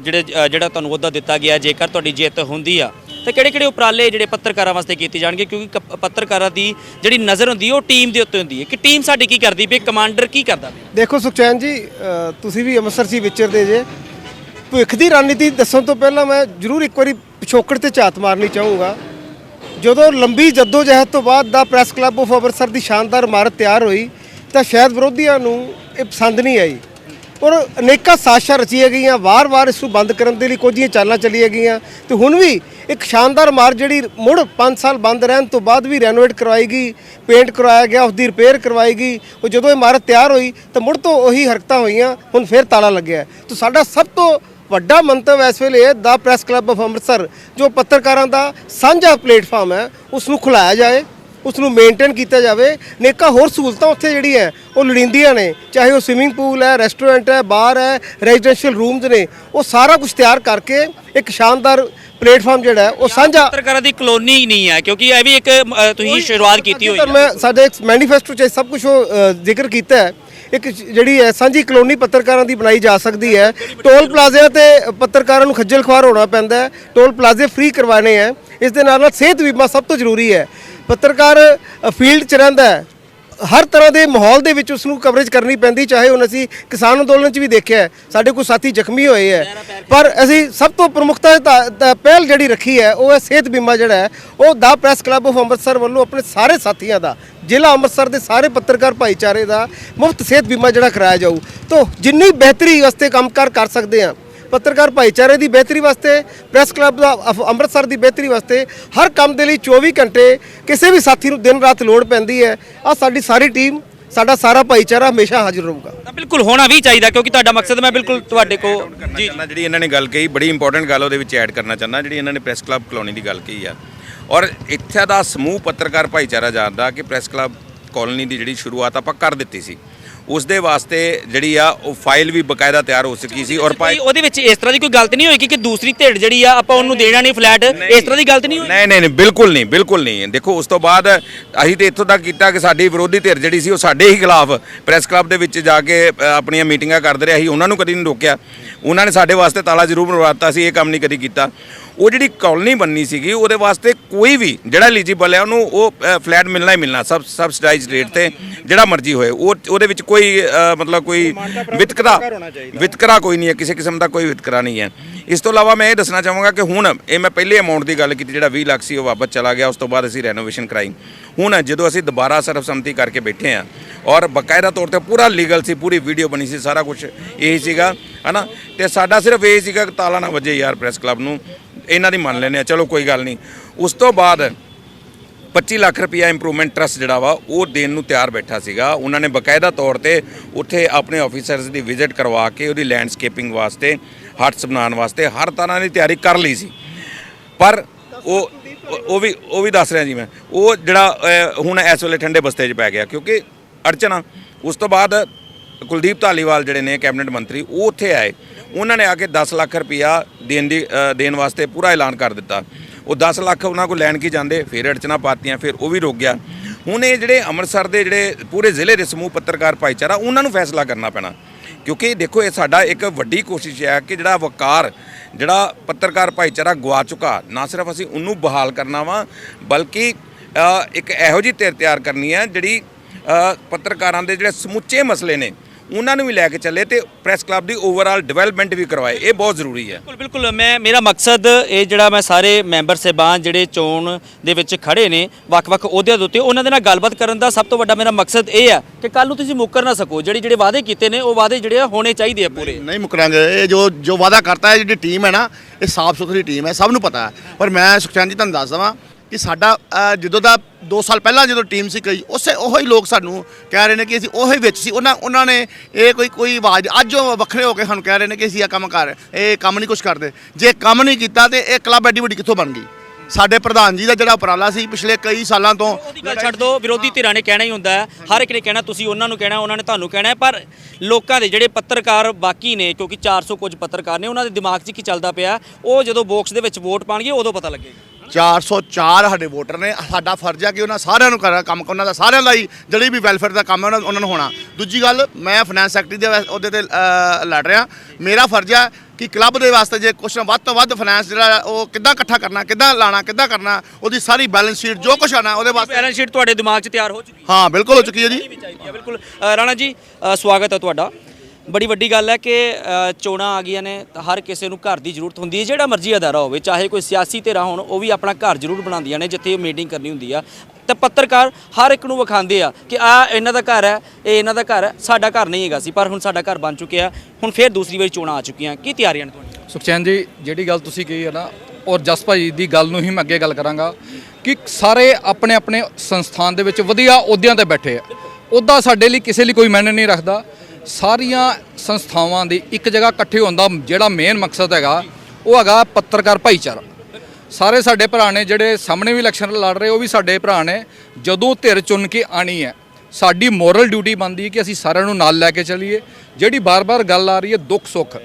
ਜਿਹੜੇ ਜਿਹੜਾ ਤੁਹਾਨੂੰ ਅਹੁਦਾ ਦਿੱਤਾ ਗਿਆ ਜੇਕਰ ਤੁਹਾਡੀ ਜਿੱਤ ਹੁੰਦੀ ਆ ਤੇ ਕਿਹੜੇ ਕਿਹੜੇ ਉਪਰਾਲੇ ਜਿਹੜੇ ਪੱਤਰਕਾਰਾਂ ਵਾਸਤੇ ਕੀਤੇ ਜਾਣਗੇ? ਕਿਉਂਕਿ ਪੱਤਰਕਾਰਾਂ ਦੀ ਜਿਹੜੀ ਨਜ਼ਰ ਹੁੰਦੀ ਹੈ ਉਹ ਟੀਮ ਦੇ ਉੱਤੇ ਹੁੰਦੀ ਹੈ ਕਿ ਟੀਮ ਸਾਡੀ ਕੀ ਕਰਦੀ ਪਈ ਕਮਾਂਡਰ ਕੀ ਕਰਦਾ ਦੇਖੋ ਸੁਖਚੈਨ ਜੀ ਤੁਸੀਂ ਵੀ ਅੰਮ੍ਰਿਤਸਰ ਹੀ ਵਿਚਰਦੇ ਜੇ। ਭਵਿੱਖ ਦੀ ਰਣਨੀਤੀ ਦੱਸਣ ਤੋਂ ਪਹਿਲਾਂ ਮੈਂ ਜ਼ਰੂਰ ਇੱਕ ਵਾਰੀ ਪਿਛੋਕੜ ਤੇ ਝਾਤ ਮਾਰਨੀ ਚਾਹੂੰਗਾ। ਜਦੋਂ ਲੰਬੀ ਜਹਿਦ ਤੋਂ ਬਾਅਦ ਦਾ ਪ੍ਰੈਸ ਕਲੱਬ ਆਫ ਅੰਮ੍ਰਿਤਸਰ ਦੀ ਸ਼ਾਨਦਾਰ ਇਮਾਰਤ ਤਿਆਰ ਹੋਈ, ਤਾਂ ਸ਼ਾਇਦ ਵਿਰੋਧੀਆਂ ਨੂੰ ਇਹ ਪਸੰਦ ਨਹੀਂ ਆਈ। ਔਰ ਅਨੇਕਾਂ ਸਾਜ਼ਿਸ਼ਾਂ ਰਚੀਆਂ ਗਈਆਂ, ਵਾਰ-ਵਾਰ ਇਸ ਨੂੰ ਬੰਦ ਕਰਨ ਦੇ ਲਈ ਕੁਝੀਆਂ ਚਾਲਾਂ ਚੱਲੀਆਂ ਗਈਆਂ। ਤੇ ਹੁਣ ਵੀ ਇੱਕ ਸ਼ਾਨਦਾਰ ਇਮਾਰਤ ਜਿਹੜੀ ਮੁੜ 5 ਸਾਲ ਬੰਦ ਰਹਿਣ ਤੋਂ ਬਾਅਦ ਵੀ ਰੈਨੋਵੇਟ ਕਰਵਾਈ ਗਈ, ਪੇਂਟ ਕਰਵਾਇਆ ਗਿਆ ਉਸ ਦੀ ਰਿਪੇਅਰ ਕਰਵਾਈ ਗਈ। ਉਹ ਜਦੋਂ ਇਹ ਇਮਾਰਤ ਤਿਆਰ ਹੋਈ, ਤਾਂ ਮੁੜ ਤੋਂ ਉਹੀ ਹਰਕਤਾਂ ਹੋਈਆਂ, ਹੁਣ ਫੇਰ ਤਾਲਾ ਲੱਗਿਆ। ਤਾਂ ਸਾਡਾ ਸਭ ਤੋਂ ਵੱਡਾ ਮੰਤਵ ਇਸ ਵੇਲੇ ਹੈ ਦਾ ਪ੍ਰੈਸ ਕਲੱਬ ਆਫ ਅੰਮ੍ਰਿਤਸਰ ਜੋ ਪੱਤਰਕਾਰਾਂ ਦਾ ਸਾਂਝਾ ਪਲੇਟਫਾਰਮ ਹੈ ਉਸ ਨੂੰ ਖੁਲਾਇਆ ਜਾਏ ਉਸ ਨੂੰ ਮੇਨਟੇਨ ਕੀਤਾ ਜਾਵੇ। ਨੇਕਾ ਹੋਰ ਸਹੂਲਤਾਂ ਉੱਥੇ ਜਿਹੜੀ ਹੈ ਉਹ ਲੋੜੀਂਦੀਆਂ ਨੇ ਚਾਹੇ ਉਹ ਸਵਿਮਿੰਗ ਪੂਲ ਹੈ ਰੈਸਟੋਰੈਂਟ ਹੈ ਬਾਰ ਹੈ ਰੈਜ਼ੀਡੈਂਸ਼ੀਅਲ ਰੂਮਸ ਨੇ ਉਹ ਸਾਰਾ ਕੁਝ ਤਿਆਰ ਕਰਕੇ ਇੱਕ ਸ਼ਾਨਦਾਰ ਪਲੇਟਫਾਰਮ ਜਿਹੜਾ ਹੈ ਉਹ ਸਾਂਝਾ ਪੱਤਰਕਾਰਾਂ ਦੀ ਕਲੋਨੀ ਨਹੀਂ ਹੈ ਕਿਉਂਕਿ ਇਹ ਵੀ ਇੱਕ ਤੁਸੀਂ ਸ਼ੁਰੂਆਤ ਕੀਤੀ ਹੋਈ ਹੈ। ਮੈਂ ਸਾਡੇ ਮੈਨੀਫੈਸਟੋ 'ਚ ਸਭ ਕੁਝ ਜ਼ਿਕਰ ਕੀਤਾ ਹੈ। ਇੱਕ ਜਿਹੜੀ ਹੈ, ਸਾਂਝੀ ਕਲੋਨੀ ਪੱਤਰਕਾਰਾਂ ਦੀ ਬਣਾਈ ਜਾ ਸਕਦੀ ਹੈ। ਟੋਲ ਪਲਾਜ਼ਿਆਂ ਤੇ ਪੱਤਰਕਾਰਾਂ ਨੂੰ ਖੱਜਲ ਖੁਆਰ ਹੋਣਾ ਪੈਂਦਾ ਹੈ। ਟੋਲ ਪਲਾਜ਼ੇ ਫ੍ਰੀ ਕਰਵਾਣੇ ਹੈ। ਇਸ ਦੇ ਨਾਲ ਨਾਲ ਸਿਹਤ ਬੀਮਾ ਸਭ ਤੋਂ ਜ਼ਰੂਰੀ ਹੈ। ਪੱਤਰਕਾਰ ਫੀਲਡ 'ਚ ਰਹਿੰਦਾ ਹੈ। ਹਰ ਤਰ੍ਹਾਂ ਦੇ ਮਾਹੌਲ ਦੇ ਵਿੱਚ ਉਸ ਨੂੰ ਕਵਰੇਜ ਕਰਨੀ ਪੈਂਦੀ ਚਾਹੇ ਹੁਣ ਅਸੀਂ ਕਿਸਾਨ ਅੰਦੋਲਨ 'ਚ ਵੀ ਦੇਖਿਆ ਸਾਡੇ ਕੋਲ ਸਾਥੀ ਜ਼ਖਮੀ ਹੋਏ ਹੈ ਪਰ ਅਸੀਂ ਸਭ ਤੋਂ ਪ੍ਰਮੁੱਖਤਾ ਪਹਿਲ ਜਿਹੜੀ ਰੱਖੀ ਹੈ ਉਹ ਹੈ ਸਿਹਤ ਬੀਮਾ ਜਿਹੜਾ ਹੈ ਉਹ the press club of Amritsar ਵੱਲੋਂ ਆਪਣੇ ਸਾਰੇ ਸਾਥੀਆਂ ਦਾ ਜ਼ਿਲ੍ਹਾ ਅੰਮ੍ਰਿਤਸਰ ਦੇ ਸਾਰੇ ਪੱਤਰਕਾਰ ਭਾਈਚਾਰੇ ਦਾ ਮੁਫਤ ਸਿਹਤ ਬੀਮਾ ਜਿਹੜਾ ਕਰਾਇਆ ਜਾਊ। ਤੋਂ ਜਿੰਨੀ ਬਿਹਤਰੀ ਵਾਸਤੇ ਕੰਮ ਕਰ ਕਰ ਸਕਦੇ ਆ ਪੱਤਰਕਾਰ ਭਾਈਚਾਰੇ ਦੀ ਬਿਹਤਰੀ ਵਾਸਤੇ ਪ੍ਰੈਸ ਕਲੱਬ ਦਾ ਅਫ- ਅੰਮ੍ਰਿਤਸਰ ਦੀ ਬਿਹਤਰੀ ਵਾਸਤੇ ਹਰ ਕੰਮ ਦੇ ਲਈ 24 ਘੰਟੇ ਕਿਸੇ ਵੀ ਸਾਥੀ ਨੂੰ ਦਿਨ ਰਾਤ ਲੋੜ ਪੈਂਦੀ ਹੈ। ਆ ਸਾਡੀ ਸਾਰੀ ਟੀਮ ਸਾਡਾ ਸਾਰਾ ਭਾਈਚਾਰਾ ਹਮੇਸ਼ਾ ਹਾਜ਼ਰ ਰਹੂਗਾ। ਤਾਂ ਬਿਲਕੁਲ ਹੋਣਾ ਵੀ ਚਾਹੀਦਾ ਕਿਉਂਕਿ ਤੁਹਾਡਾ ਮਕਸਦ ਮੈਂ ਬਿਲਕੁਲ ਤੁਹਾਡੇ ਕੋ ਚਾਹੁੰਦਾ ਜਿਹੜੀ ਇਹਨਾਂ ਨੇ ਗੱਲ ਕਹੀ ਬੜੀ ਇੰਪੋਰਟੈਂਟ ਗੱਲ ਉਹਦੇ ਵਿੱਚ ਐਡ ਕਰਨਾ ਚਾਹੁੰਦਾ ਜਿਹੜੀ ਇਹਨਾਂ ਨੇ ਪ੍ਰੈਸ ਕਲੱਬ ਕਲੋਨੀ ਦੀ ਗੱਲ ਕਹੀ ਆ। ਔਰ ਇੱਥੇ ਦਾ ਸਮੂਹ ਪੱਤਰਕਾਰ ਭਾਈਚਾਰਾ ਜਾਣਦਾ ਕਿ ਪ੍ਰੈਸ ਕਲੱਬ ਕਲੋਨੀ ਦੀ ਜਿਹੜੀ ਸ਼ੁਰੂਆਤ ਆਪਾਂ ਕਰ ਦਿੱਤੀ ਸੀ। ਉਸ ਦੇ ਵਾਸਤੇ ਜਿਹੜੀ ਆ ਉਹ ਫਾਈਲ ਵੀ ਬਕਾਇਦਾ ਤਿਆਰ ਹੋ ਚੁੱਕੀ ਸੀ ਔਰ ਕੋਈ ਉਹਦੇ ਵਿੱਚ ਇਸ ਤਰ੍ਹਾਂ ਦੀ ਕੋਈ ਗਲਤੀ ਨਹੀਂ ਹੋਏਗੀ ਕਿ ਦੂਸਰੀ ਧਿਰ ਜਿਹੜੀ ਆ ਆਪਾਂ ਉਹਨੂੰ ਦੇਣਾ ਨਹੀਂ ਫਲੈਟ ਇਸ ਤਰ੍ਹਾਂ ਦੀ ਗਲਤੀ ਨਹੀਂ ਹੋਈ? ਨਹੀਂ ਨਹੀਂ ਨਹੀਂ ਬਿਲਕੁਲ ਨਹੀਂ ਬਿਲਕੁਲ ਨਹੀਂ। ਦੇਖੋ ਉਸ ਤੋਂ ਬਾਅਦ ਅਸੀਂ ਤੇ ਇੱਥੋਂ ਤੱਕ ਕੀਤਾ ਕਿ ਸਾਡੀ ਵਿਰੋਧੀ ਧਿਰ ਜਿਹੜੀ ਸੀ ਉਹ ਸਾਡੇ ਹੀ ਖਿਲਾਫ ਪ੍ਰੈਸ ਕਲੱਬ ਦੇ ਵਿੱਚ ਜਾ ਕੇ ਆਪਣੀਆਂ ਮੀਟਿੰਗਾਂ ਕਰਦੇ ਰਹੇ। ਅਸੀਂ ਉਹਨਾਂ ਨੂੰ ਕਦੀ ਨਹੀਂ ਰੋਕਿਆ। ਉਹਨਾਂ ਨੇ ਸਾਡੇ ਵਾਸਤੇ ਤਾਲਾ ਜ਼ਰੂਰ ਮਰਵਾਤਾ ਸੀ ਇਹ ਕੰਮ ਨਹੀਂ ਕਦੀ ਕੀਤਾ। ਉਹ ਜਿਹੜੀ ਕਲੋਨੀ ਬੰਨੀ ਸੀਗੀ ਉਹਦੇ ਵਾਸਤੇ ਕੋਈ ਵੀ ਜਿਹੜਾ ਐਲੀਜੀਬਲ ਹੈ ਉਹਨੂੰ ਉਹ ਫਲੈਟ ਮਿਲਣਾ ਹੀ ਮਿਲਣਾ ਸਬ ਸਬਸਿਡਾਈਜ਼ਡ ਰੇਟ ਤੇ ਜਿਹੜਾ ਮਰਜ਼ੀ ਹੋਏ। ਉਹ ਉਹਦੇ ਵਿੱਚ ਕੋਈ ਮਤਲਬ ਕੋਈ ਵਿਤਕਰਾ ਵਿਤਕਰਾ ਕੋਈ ਨਹੀਂ ਹੈ ਕਿਸੇ ਕਿਸਮ ਦਾ ਕੋਈ ਵਿਤਕਰਾ ਨਹੀਂ ਹੈ। ਇਸ ਤੋਂ ਇਲਾਵਾ ਮੈਂ ਇਹ ਦੱਸਣਾ ਚਾਹਾਂਗਾ ਕਿ ਹੁਣ ਇਹ ਮੈਂ ਪਹਿਲੇ ਅਮਾਉਂਟ ਦੀ ਗੱਲ ਕੀਤੀ, ਜਿਹੜਾ 20 ਲੱਖ ਸੀ, ਉਹ ਵਾਪਸ ਚਲਾ ਗਿਆ। ਉਸ ਤੋਂ ਬਾਅਦ ਅਸੀਂ ਰੈਨੋਵੇਸ਼ਨ ਕਰਾਈ। ਹੁਣ ਜਦੋਂ ਅਸੀਂ ਦੁਬਾਰਾ ਸਰਬਸੰਮਤੀ ਕਰਕੇ ਬੈਠੇ ਆ ਔਰ ਬਕਾਇਦਾ ਤੌਰ ਤੇ ਪੂਰਾ ਲੀਗਲ ਸੀ, ਪੂਰੀ ਵੀਡੀਓ ਬਣੀ ਸੀ, ਸਾਰਾ ਕੁਝ ਇਹੀ ਸੀਗਾ, ਹਨਾ? ਤੇ ਸਾਡਾ ਸਿਰਫ ਇਹ ਸੀਗਾ ਕਿ ਤਾਲਾ ਨਾ ਵੱਜੇ ਯਾਰ ਪ੍ਰੈਸ ਕਲੱਬ ਨੂੰ। ਇਹਨਾਂ ਦੀ ਮੰਨ ਲੈਨੇ ਆ ਚਲੋ ਕੋਈ ਗੱਲ ਨਹੀਂ। ਉਸ ਤੋਂ ਬਾਅਦ 25 ਲੱਖ ਰੁਪਇਆ ਇੰਪਰੂਵਮੈਂਟ ਟਰਸਟ ਜਿਹੜਾ ਵਾ, ਉਹ ਦੇਣ ਨੂੰ ਤਿਆਰ ਬੈਠਾ ਸੀਗਾ। ਉਹਨਾਂ ਨੇ ਬਕਾਇਦਾ ਤੌਰ ਤੇ ਉੱਥੇ ਆਪਣੇ ਆਫੀਸਰਸ ਦੀ ਵਿਜ਼ਿਟ ਕਰਵਾ ਕੇ ਉਹਦੀ ਲੈਂਡਸਕੇਪਿੰਗ ਵਾਸਤੇ ਹਟਸ ਬਣਾਉਣ ਵਾਸਤੇ ਹਰ ਤਰ੍ਹਾਂ ਦੀ ਤਿਆਰੀ ਕਰ ਲਈ ਸੀ। ਪਰ ਉਹ, ਉਹ- ਵੀ, ਉਹ ਵੀ ਦੱਸ ਰਿਹਾ ਜੀ ਮੈਂ, ਉਹ ਜਿਹੜਾ ਹੁਣ ਇਸ ਵੇਲੇ ਠੰਡੇ ਬਸਤੇ 'ਚ ਪੈ ਗਿਆ, ਕਿਉਂਕਿ ਅੜਚਨਾ ਉਸ ਤੋਂ ਬਾਅਦ ਕੁਲਦੀਪ ਧਾਲੀਵਾਲ ਜਿਹੜੇ ਨੇ ਕੈਬਨਿਟ ਮੰਤਰੀ, ਉਹ ਉੱਥੇ ਆਏ। ਉਹਨਾਂ ਨੇ ਆ ਕੇ 10 ਲੱਖ ਰੁਪਇਆ ਦੇਣ ਦੀ ਦੇਣ ਵਾਸਤੇ ਪੂਰਾ ਐਲਾਨ ਕਰ ਦਿੱਤਾ। ਉਹ 10 ਲੱਖ ਉਹਨਾਂ ਕੋਲ ਲੈਣ ਕੀ ਜਾਂਦੇ? ਫਿਰ ਅੜਚਨਾ ਪਾਤੀਆਂ, ਫਿਰ ਉਹ ਵੀ ਰੁਕ ਗਿਆ। ਹੁਣ ਇਹ ਜਿਹੜੇ ਅੰਮ੍ਰਿਤਸਰ ਦੇ ਜਿਹੜੇ ਪੂਰੇ ਜ਼ਿਲ੍ਹੇ ਦੇ ਸਮੂਹ ਪੱਤਰਕਾਰ ਭਾਈਚਾਰਾ, ਉਹਨਾਂ ਨੂੰ ਫੈਸਲਾ ਕਰਨਾ ਪੈਣਾ। ਕਿਉਂਕਿ ਦੇਖੋ, ਇਹ ਸਾਡਾ ਇੱਕ ਵੱਡੀ ਕੋਸ਼ਿਸ਼ ਹੈ ਕਿ ਜਿਹੜਾ ਵਕਾਰ, ਜਿਹੜਾ ਪੱਤਰਕਾਰ ਭਾਈਚਾਰਾ ਗਵਾ ਚੁੱਕਾ, ਨਾ ਸਿਰਫ ਅਸੀਂ ਉਹਨੂੰ ਬਹਾਲ ਕਰਨਾ ਵਾ, ਬਲਕਿ ਇੱਕ ਇਹੋ ਜਿਹੀ ਧਿਰ ਤਿਆਰ ਕਰਨੀ ਹੈ ਜਿਹੜੀ ਪੱਤਰਕਾਰਾਂ ਦੇ ਜਿਹੜੇ ਸਮੁੱਚੇ ਮਸਲੇ ਨੇ ਉਹਨਾਂ ਨੂੰ ਵੀ ਲੈ ਕੇ ਚੱਲੇ ਤੇ ਪ੍ਰੈਸ ਕਲੱਬ ਦੀ ਓਵਰਆਲ ਡਿਵੈਲਪਮੈਂਟ ਵੀ ਕਰਵਾਏ। ਇਹ ਬਹੁਤ ਜ਼ਰੂਰੀ ਹੈ। ਬਿਲਕੁਲ ਬਿਲਕੁਲ। ਮੈਂ ਮੇਰਾ ਮਕਸਦ ਇਹ ਜਿਹੜਾ ਮੈਂ ਸਾਰੇ ਮੈਂਬਰ ਸਹਿਬਾਨ ਜਿਹੜੇ ਚੋਣ ਦੇ ਵਿੱਚ ਖੜੇ ਨੇ ਵੱਖ-ਵੱਖ ਅਹੁਦਿਆਂ ਦੇ ਉੱਤੇ ਉਹਨਾਂ ਦੇ ਨਾਲ ਗੱਲਬਾਤ ਕਰਨ ਦਾ ਸਭ ਤੋਂ ਵੱਡਾ ਮੇਰਾ ਮਕਸਦ ਇਹ ਆ ਕਿ ਕੱਲ ਨੂੰ ਤੁਸੀਂ ਮੁੱਕਰ ਨਾ ਸਕੋ। ਜਿਹੜੀ ਜਿਹੜੇ ਵਾਅਦੇ ਕੀਤੇ ਨੇ ਉਹ ਵਾਅਦੇ ਜਿਹੜੇ ਆ ਹੋਣੇ ਚਾਹੀਦੇ ਆ ਪੂਰੇ। ਨਹੀਂ ਮੁਕਰਾਂਗੇ। ਇਹ ਜੋ ਜੋ ਵਾਦਾ ਕਰਤਾ ਹੈ ਜਿਹੜੀ ਟੀਮ ਹੈ ਨਾ ਇਹ ਸਾਫ਼ ਸੁਥਰੀ ਟੀਮ ਹੈ ਸਭ ਨੂੰ ਪਤਾ ਹੈ। ਪਰ ਮੈਂ ਸੁਖਚੈਨ ਜੀ ਤੁਹਾਨੂੰ ਦੱਸ ਦਵਾਂ ਕਿ ਸਾਡਾ ਜਦੋਂ ਦਾ 2 ਸਾਲ ਪਹਿਲਾਂ ਜਦੋਂ ਟੀਮ ਸੀ ਕਈ, ਉਸੇ ਉਹੋ ਹੀ ਲੋਕ ਸਾਨੂੰ ਕਹਿ ਰਹੇ ਨੇ ਕਿ ਅਸੀਂ ਉਹੋ ਹੀ ਵਿੱਚ ਸੀ। ਉਹਨਾਂ ਉਹਨਾਂ ਨੇ ਇਹ ਕੋਈ ਕੋਈ ਆਵਾਜ਼, ਅੱਜ ਉਹ ਵੱਖਰੇ ਹੋ ਕੇ ਸਾਨੂੰ ਕਹਿ ਰਹੇ ਨੇ ਕਿ ਅਸੀਂ ਇਹ ਕੰਮ ਕਰ, ਇਹ ਕੰਮ ਨਹੀਂ ਕੁਝ ਕਰਦੇ। ਜੇ ਕੰਮ ਨਹੀਂ ਕੀਤਾ ਤੇ ਇਹ ਕਲੱਬ ਐਡੀ ਵੱਡੀ ਕਿੱਥੋਂ ਬਣ ਗਈ? ਸਾਡੇ ਪ੍ਰਧਾਨ ਜੀ ਦਾ ਜਿਹੜਾ ਉਪਰਾਲਾ ਸੀ ਪਿਛਲੇ ਕਈ ਸਾਲਾਂ ਤੋਂ ਉਹਦੀ ਗੱਲ ਛੱਡ ਦਿਓ ਵਿਰੋਧੀ ਧਿਰਾਂ ਨੇ ਕਹਿਣਾ ਹੀ ਹੁੰਦਾ ਹੈ। ਹਰ ਇੱਕ ਨੇ ਕਹਿਣਾ, ਤੁਸੀਂ ਉਹਨਾਂ ਨੂੰ ਕਹਿਣਾ, ਉਹਨਾਂ ਨੇ ਤੁਹਾਨੂੰ ਕਹਿਣਾ ਪਰ ਲੋਕਾਂ ਦੇ ਜਿਹੜੇ ਪੱਤਰਕਾਰ ਬਾਕੀ ਨੇ, ਕਿਉਂਕਿ 400 ਕੁਝ ਪੱਤਰਕਾਰ ਨੇ, ਉਹਨਾਂ ਦੇ ਦਿਮਾਗ 'ਚ ਕੀ ਚੱਲਦਾ ਪਿਆ? ਉਹ ਜਦੋਂ ਬਾਕਸ ਦੇ ਵਿੱਚ ਵੋਟ ਪਾਣਗੇ, ਉਦੋਂ ਪਤਾ ਲੱਗੇਗਾ। 404 ਸਾਡੇ ਵੋਟਰ ਨੇ। ਸਾਡਾ ਫਰਜ਼ ਹੈ ਕਿ ਉਹਨਾਂ ਸਾਰਿਆਂ ਨੂੰ ਕਰਨਾ ਕੰਮ ਉਹਨਾਂ ਦਾ ਸਾਰਿਆਂ ਦਾ ਹੀ ਜਿਹੜੀ ਵੀ ਵੈਲਫੇਅਰ ਦਾ ਕੰਮ ਹੈ ਉਹਨਾਂ ਨੂੰ ਹੋਣਾ। ਦੂਜੀ ਗੱਲ ਮੈਂ ਫਾਈਨੈਂਸ ਸੈਕਟਰੀ ਦੇ ਉਹਦੇ ਤੇ ਲੜ ਰਿਹਾ। ਮੇਰਾ ਫਰਜ਼ ਹੈ ਕਿ ਕਲੱਬ ਦੇ ਵਾਸਤੇ ਜੇ ਕੁਛ ਨਾ ਵੱਧ ਤੋਂ ਵੱਧ ਫਾਈਨੈਂਸ ਜਿਹੜਾ ਉਹ ਕਿੱਦਾਂ ਇਕੱਠਾ ਕਰਨਾ ਕਿੱਦਾਂ ਲਾਣਾ ਕਿੱਦਾਂ ਕਰਨਾ ਉਹਦੀ ਸਾਰੀ ਬੈਲੈਂਸ ਸ਼ੀਟ ਜੋ ਕੁਛ ਆਣਾ ਉਹਦੇ ਵਾਸਤੇ ਬੈਲੈਂਸ ਸ਼ੀਟ ਤੁਹਾਡੇ ਦਿਮਾਗ 'ਚ ਤਿਆਰ ਹੋ ਚੁੱਕੀ ਹਾਂ? ਬਿਲਕੁਲ ਹੋ ਚੁੱਕੀ ਹੈ ਜੀ। ਹੈ ਬਿਲਕੁਲ। ਰਾਣਾ ਜੀ ਸਵਾਗਤ ਹੈ ਤੁਹਾਡਾ। ਬੜੀ ਵੱਡੀ ਗੱਲ ਹੈ ਕਿ ਚੋਣਾਂ ਆ ਗਈਆਂ ਨੇ, ਤਾਂ ਹਰ ਕਿਸੇ ਨੂੰ ਘਰ ਦੀ ਜ਼ਰੂਰਤ ਹੁੰਦੀ ਹੈ। ਜਿਹੜਾ ਮਰਜ਼ੀ ਅਦਾਰਾ ਹੋਵੇ, ਚਾਹੇ ਕੋਈ ਸਿਆਸੀ ਧਿਰਾਂ ਹੋਣ, ਉਹ ਵੀ ਆਪਣਾ ਘਰ ਜ਼ਰੂਰ ਬਣਾਉਂਦੀਆਂ ਨੇ, ਜਿੱਥੇ ਮੀਟਿੰਗ ਕਰਨੀ ਹੁੰਦੀ ਆ। ਤਾਂ ਪੱਤਰਕਾਰ ਹਰ ਇੱਕ ਨੂੰ ਵਿਖਾਉਂਦੇ ਆ ਕਿ, ਆ, ਇਹਨਾਂ ਦਾ ਘਰ ਹੈ, ਇਹ ਇਹਨਾਂ ਦਾ ਘਰ ਹੈ, ਸਾਡਾ ਘਰ ਨਹੀਂ ਹੈਗਾ ਸੀ, ਪਰ ਹੁਣ ਸਾਡਾ ਘਰ ਬਣ ਚੁੱਕਿਆ। ਹੁਣ ਫਿਰ ਦੂਸਰੀ ਵਾਰੀ ਚੋਣਾਂ ਆ ਚੁੱਕੀਆਂ। ਕੀ ਤਿਆਰੀਆਂ ਨੇ ਤੁਹਾਡੀਆਂ? ਸੁਖਚੈਨ ਜੀ, ਜਿਹੜੀ ਗੱਲ ਤੁਸੀਂ ਕਹੀ ਹੈ ਨਾ, ਔਰ ਜਸ ਭਾਈ ਦੀ ਗੱਲ ਨੂੰ ਹੀ ਮੈਂ ਅੱਗੇ ਗੱਲ ਕਰਾਂਗਾ, ਕਿ ਸਾਰੇ ਆਪਣੇ ਆਪਣੇ ਸੰਸਥਾਨ ਦੇ ਵਿੱਚ ਵਧੀਆ ਅਹੁਦਿਆਂ ਤੇ ਬੈਠੇ ਆ। ਉਹਦਾ ਸਾਡੇ ਲਈ ਕਿਸੇ ਲਈ ਕੋਈ ਮਾਇਨੇ ਨਹੀਂ ਰੱਖਦਾ। ਸਾਰੀਆਂ ਸੰਸਥਾਵਾਂ ਦੀ ਇੱਕ ਜਗ੍ਹਾ ਇਕੱਠੇ ਹੋਣ ਦਾ ਜਿਹੜਾ ਮੇਨ ਮਕਸਦ ਹੈਗਾ, ਉਹ ਹੈਗਾ ਪੱਤਰਕਾਰ ਭਾਈਚਾਰਾ। ਸਾਰੇ ਸਾਡੇ ਭਰਾ ਨੇ ਜਿਹੜੇ ਸਾਹਮਣੇ ਵੀ ਇਲੈਕਸ਼ਨ ਲੜ ਰਹੇ, ਉਹ ਵੀ ਸਾਡੇ ਭਰਾ ਨੇ, ਜਦੋਂ ਧਿਰ ਚੁਣ ਕੇ ਆਣੀ ਹੈ, ਸਾਡੀ ਮੋਰਲ ਡਿਊਟੀ ਬਣਦੀ ਹੈ ਕਿ ਅਸੀਂ ਸਾਰਿਆਂ ਨੂੰ ਨਾਲ ਲੈ ਕੇ ਚੱਲੀਏ, ਜਿਹੜੀ ਬਾਰ-ਬਾਰ ਗੱਲ ਆ ਰਹੀ ਹੈ ਦੁੱਖ ਸੁੱਖ।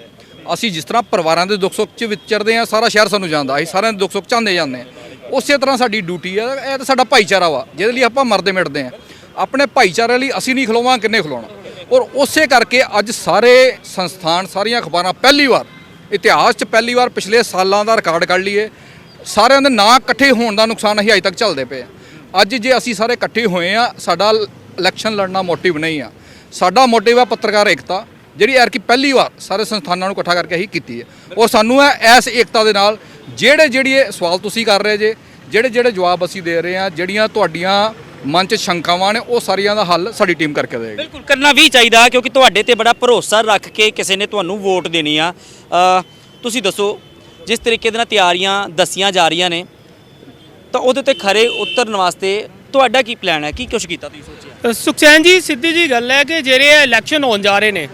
ਅਸੀਂ ਜਿਸ ਤਰ੍ਹਾਂ ਪਰਿਵਾਰਾਂ ਦੇ ਦੁੱਖ ਸੁੱਖ 'ਚ ਵਿਚਰਦੇ ਆ ਸਾਰਾ ਸ਼ਹਿਰ ਸਾਨੂੰ ਜਾਣਦਾ ਅਸੀਂ ਸਾਰਿਆਂ ਦੇ ਦੁੱਖ ਸੁੱਖ ਚਾਹੁੰਦੇ ਜਾਂਦੇ ਆ ਉਸੇ ਤਰ੍ਹਾਂ ਸਾਡੀ ਡਿਊਟੀ ਹੈ, ਇਹ ਤਾਂ ਸਾਡਾ ਭਾਈਚਾਰਾ ਵਾ, ਜਿਹਦੇ ਲਈ ਆਪਾਂ ਮਰਦੇ ਮਿਟਦੇ ਆ ਆਪਣੇ ਭਾਈਚਾਰੇ ਲਈ ਅਸੀਂ ਨਹੀਂ ਖਲੋਵਾਂ, ਕਿੰਨੇ ਖਲੋਣਾ। ਔਰ ਉਸੇ ਕਰਕੇ ਅੱਜ ਸਾਰੇ ਸੰਸਥਾਨ, ਸਾਰੀਆਂ ਅਖਬਾਰਾਂ ਪਹਿਲੀ ਵਾਰ, ਇਤਿਹਾਸ 'ਚ ਪਹਿਲੀ ਵਾਰ ਪਿਛਲੇ ਸਾਲਾਂ ਦਾ ਰਿਕਾਰਡ ਕੱਢ ਲਈਏ। ਸਾਰਿਆਂ ਦੇ ਨਾਂ ਇਕੱਠੇ ਹੋਣ ਦਾ ਨੁਕਸਾਨ ਅਸੀਂ ਅਜੇ ਤੱਕ ਚੱਲਦੇ ਪਏ ਆ ਅੱਜ ਜੇ ਅਸੀਂ ਸਾਰੇ ਇਕੱਠੇ ਹੋਏ ਆ ਸਾਡਾ ਇਲੈਕਸ਼ਨ ਲੜਨਾ ਮੋਟਿਵ ਨਹੀਂ ਆ। ਸਾਡਾ ਮੋਟਿਵ ਆ ਪੱਤਰਕਾਰ ਏਕਤਾ, ਜਿਹੜੀ ਯਾਰ ਕਿ ਪਹਿਲੀ ਵਾਰ ਸਾਰੇ ਸੰਸਥਾਨਾਂ ਨੂੰ ਇਕੱਠਾ ਕਰਕੇ ਅਸੀਂ ਕੀਤੀ ਹੈ। ਔਰ ਸਾਨੂੰ ਹੈ ਇਸ ਏਕਤਾ ਦੇ ਨਾਲ ਜਿਹੜੇ ਜਿਹੜੇ ਸਵਾਲ ਤੁਸੀਂ ਕਰ ਰਹੇ ਜੇ ਜਿਹੜੇ ਜਿਹੜੇ ਜਵਾਬ ਅਸੀਂ ਦੇ ਰਹੇ ਆ ਜਿਹੜੀਆਂ ਤੁਹਾਡੀਆਂ ਮਨ 'ਚ ਸ਼ੰਕਾਵਾਂ ਨੇ ਉਹ ਸਾਰੀਆਂ ਦਾ ਹੱਲ ਸਾਡੀ ਟੀਮ ਕਰਕੇ ਦੇਵੇਗੀ। ਬਿਲਕੁਲ ਕਰਨਾ ਵੀ ਚਾਹੀਦਾ ਕਿਉਂਕਿ ਤੁਹਾਡੇ ਤੇ ਬੜਾ ਭਰੋਸਾ ਰੱਖ ਕੇ ਕਿਸੇ ਨੇ ਤੁਹਾਨੂੰ ਵੋਟ ਦੇਣੀ ਆ। ਅ, ਤੁਸੀਂ ਦੱਸੋ ਜਿਸ ਤਰੀਕੇ ਦੇ ਨਾਲ ਤਿਆਰੀਆਂ ਦੱਸੀਆਂ ਜਾ ਰਹੀਆਂ ਨੇ ਤਾਂ ਉਹਦੇ ਤੇ ਖਰੇ ਉਤਰਨ ਵਾਸਤੇ ਤੁਹਾਡਾ ਕੀ ਪਲਾਨ ਹੈ? ਕੀ ਕੁਛ ਕੀਤਾ ਤੁਸੀਂ ਸੋਚਿਆ? ਸੁਖਚੈਨ ਜੀ ਸਿੱਧੀ ਜੀ ਗੱਲ ਹੈ ਕਿ ਜਿਹੜੇ ਇਹ ਇਲੈਕਸ਼ਨ ਹੋਣ ਜਾ ਰਹੇ ਨੇ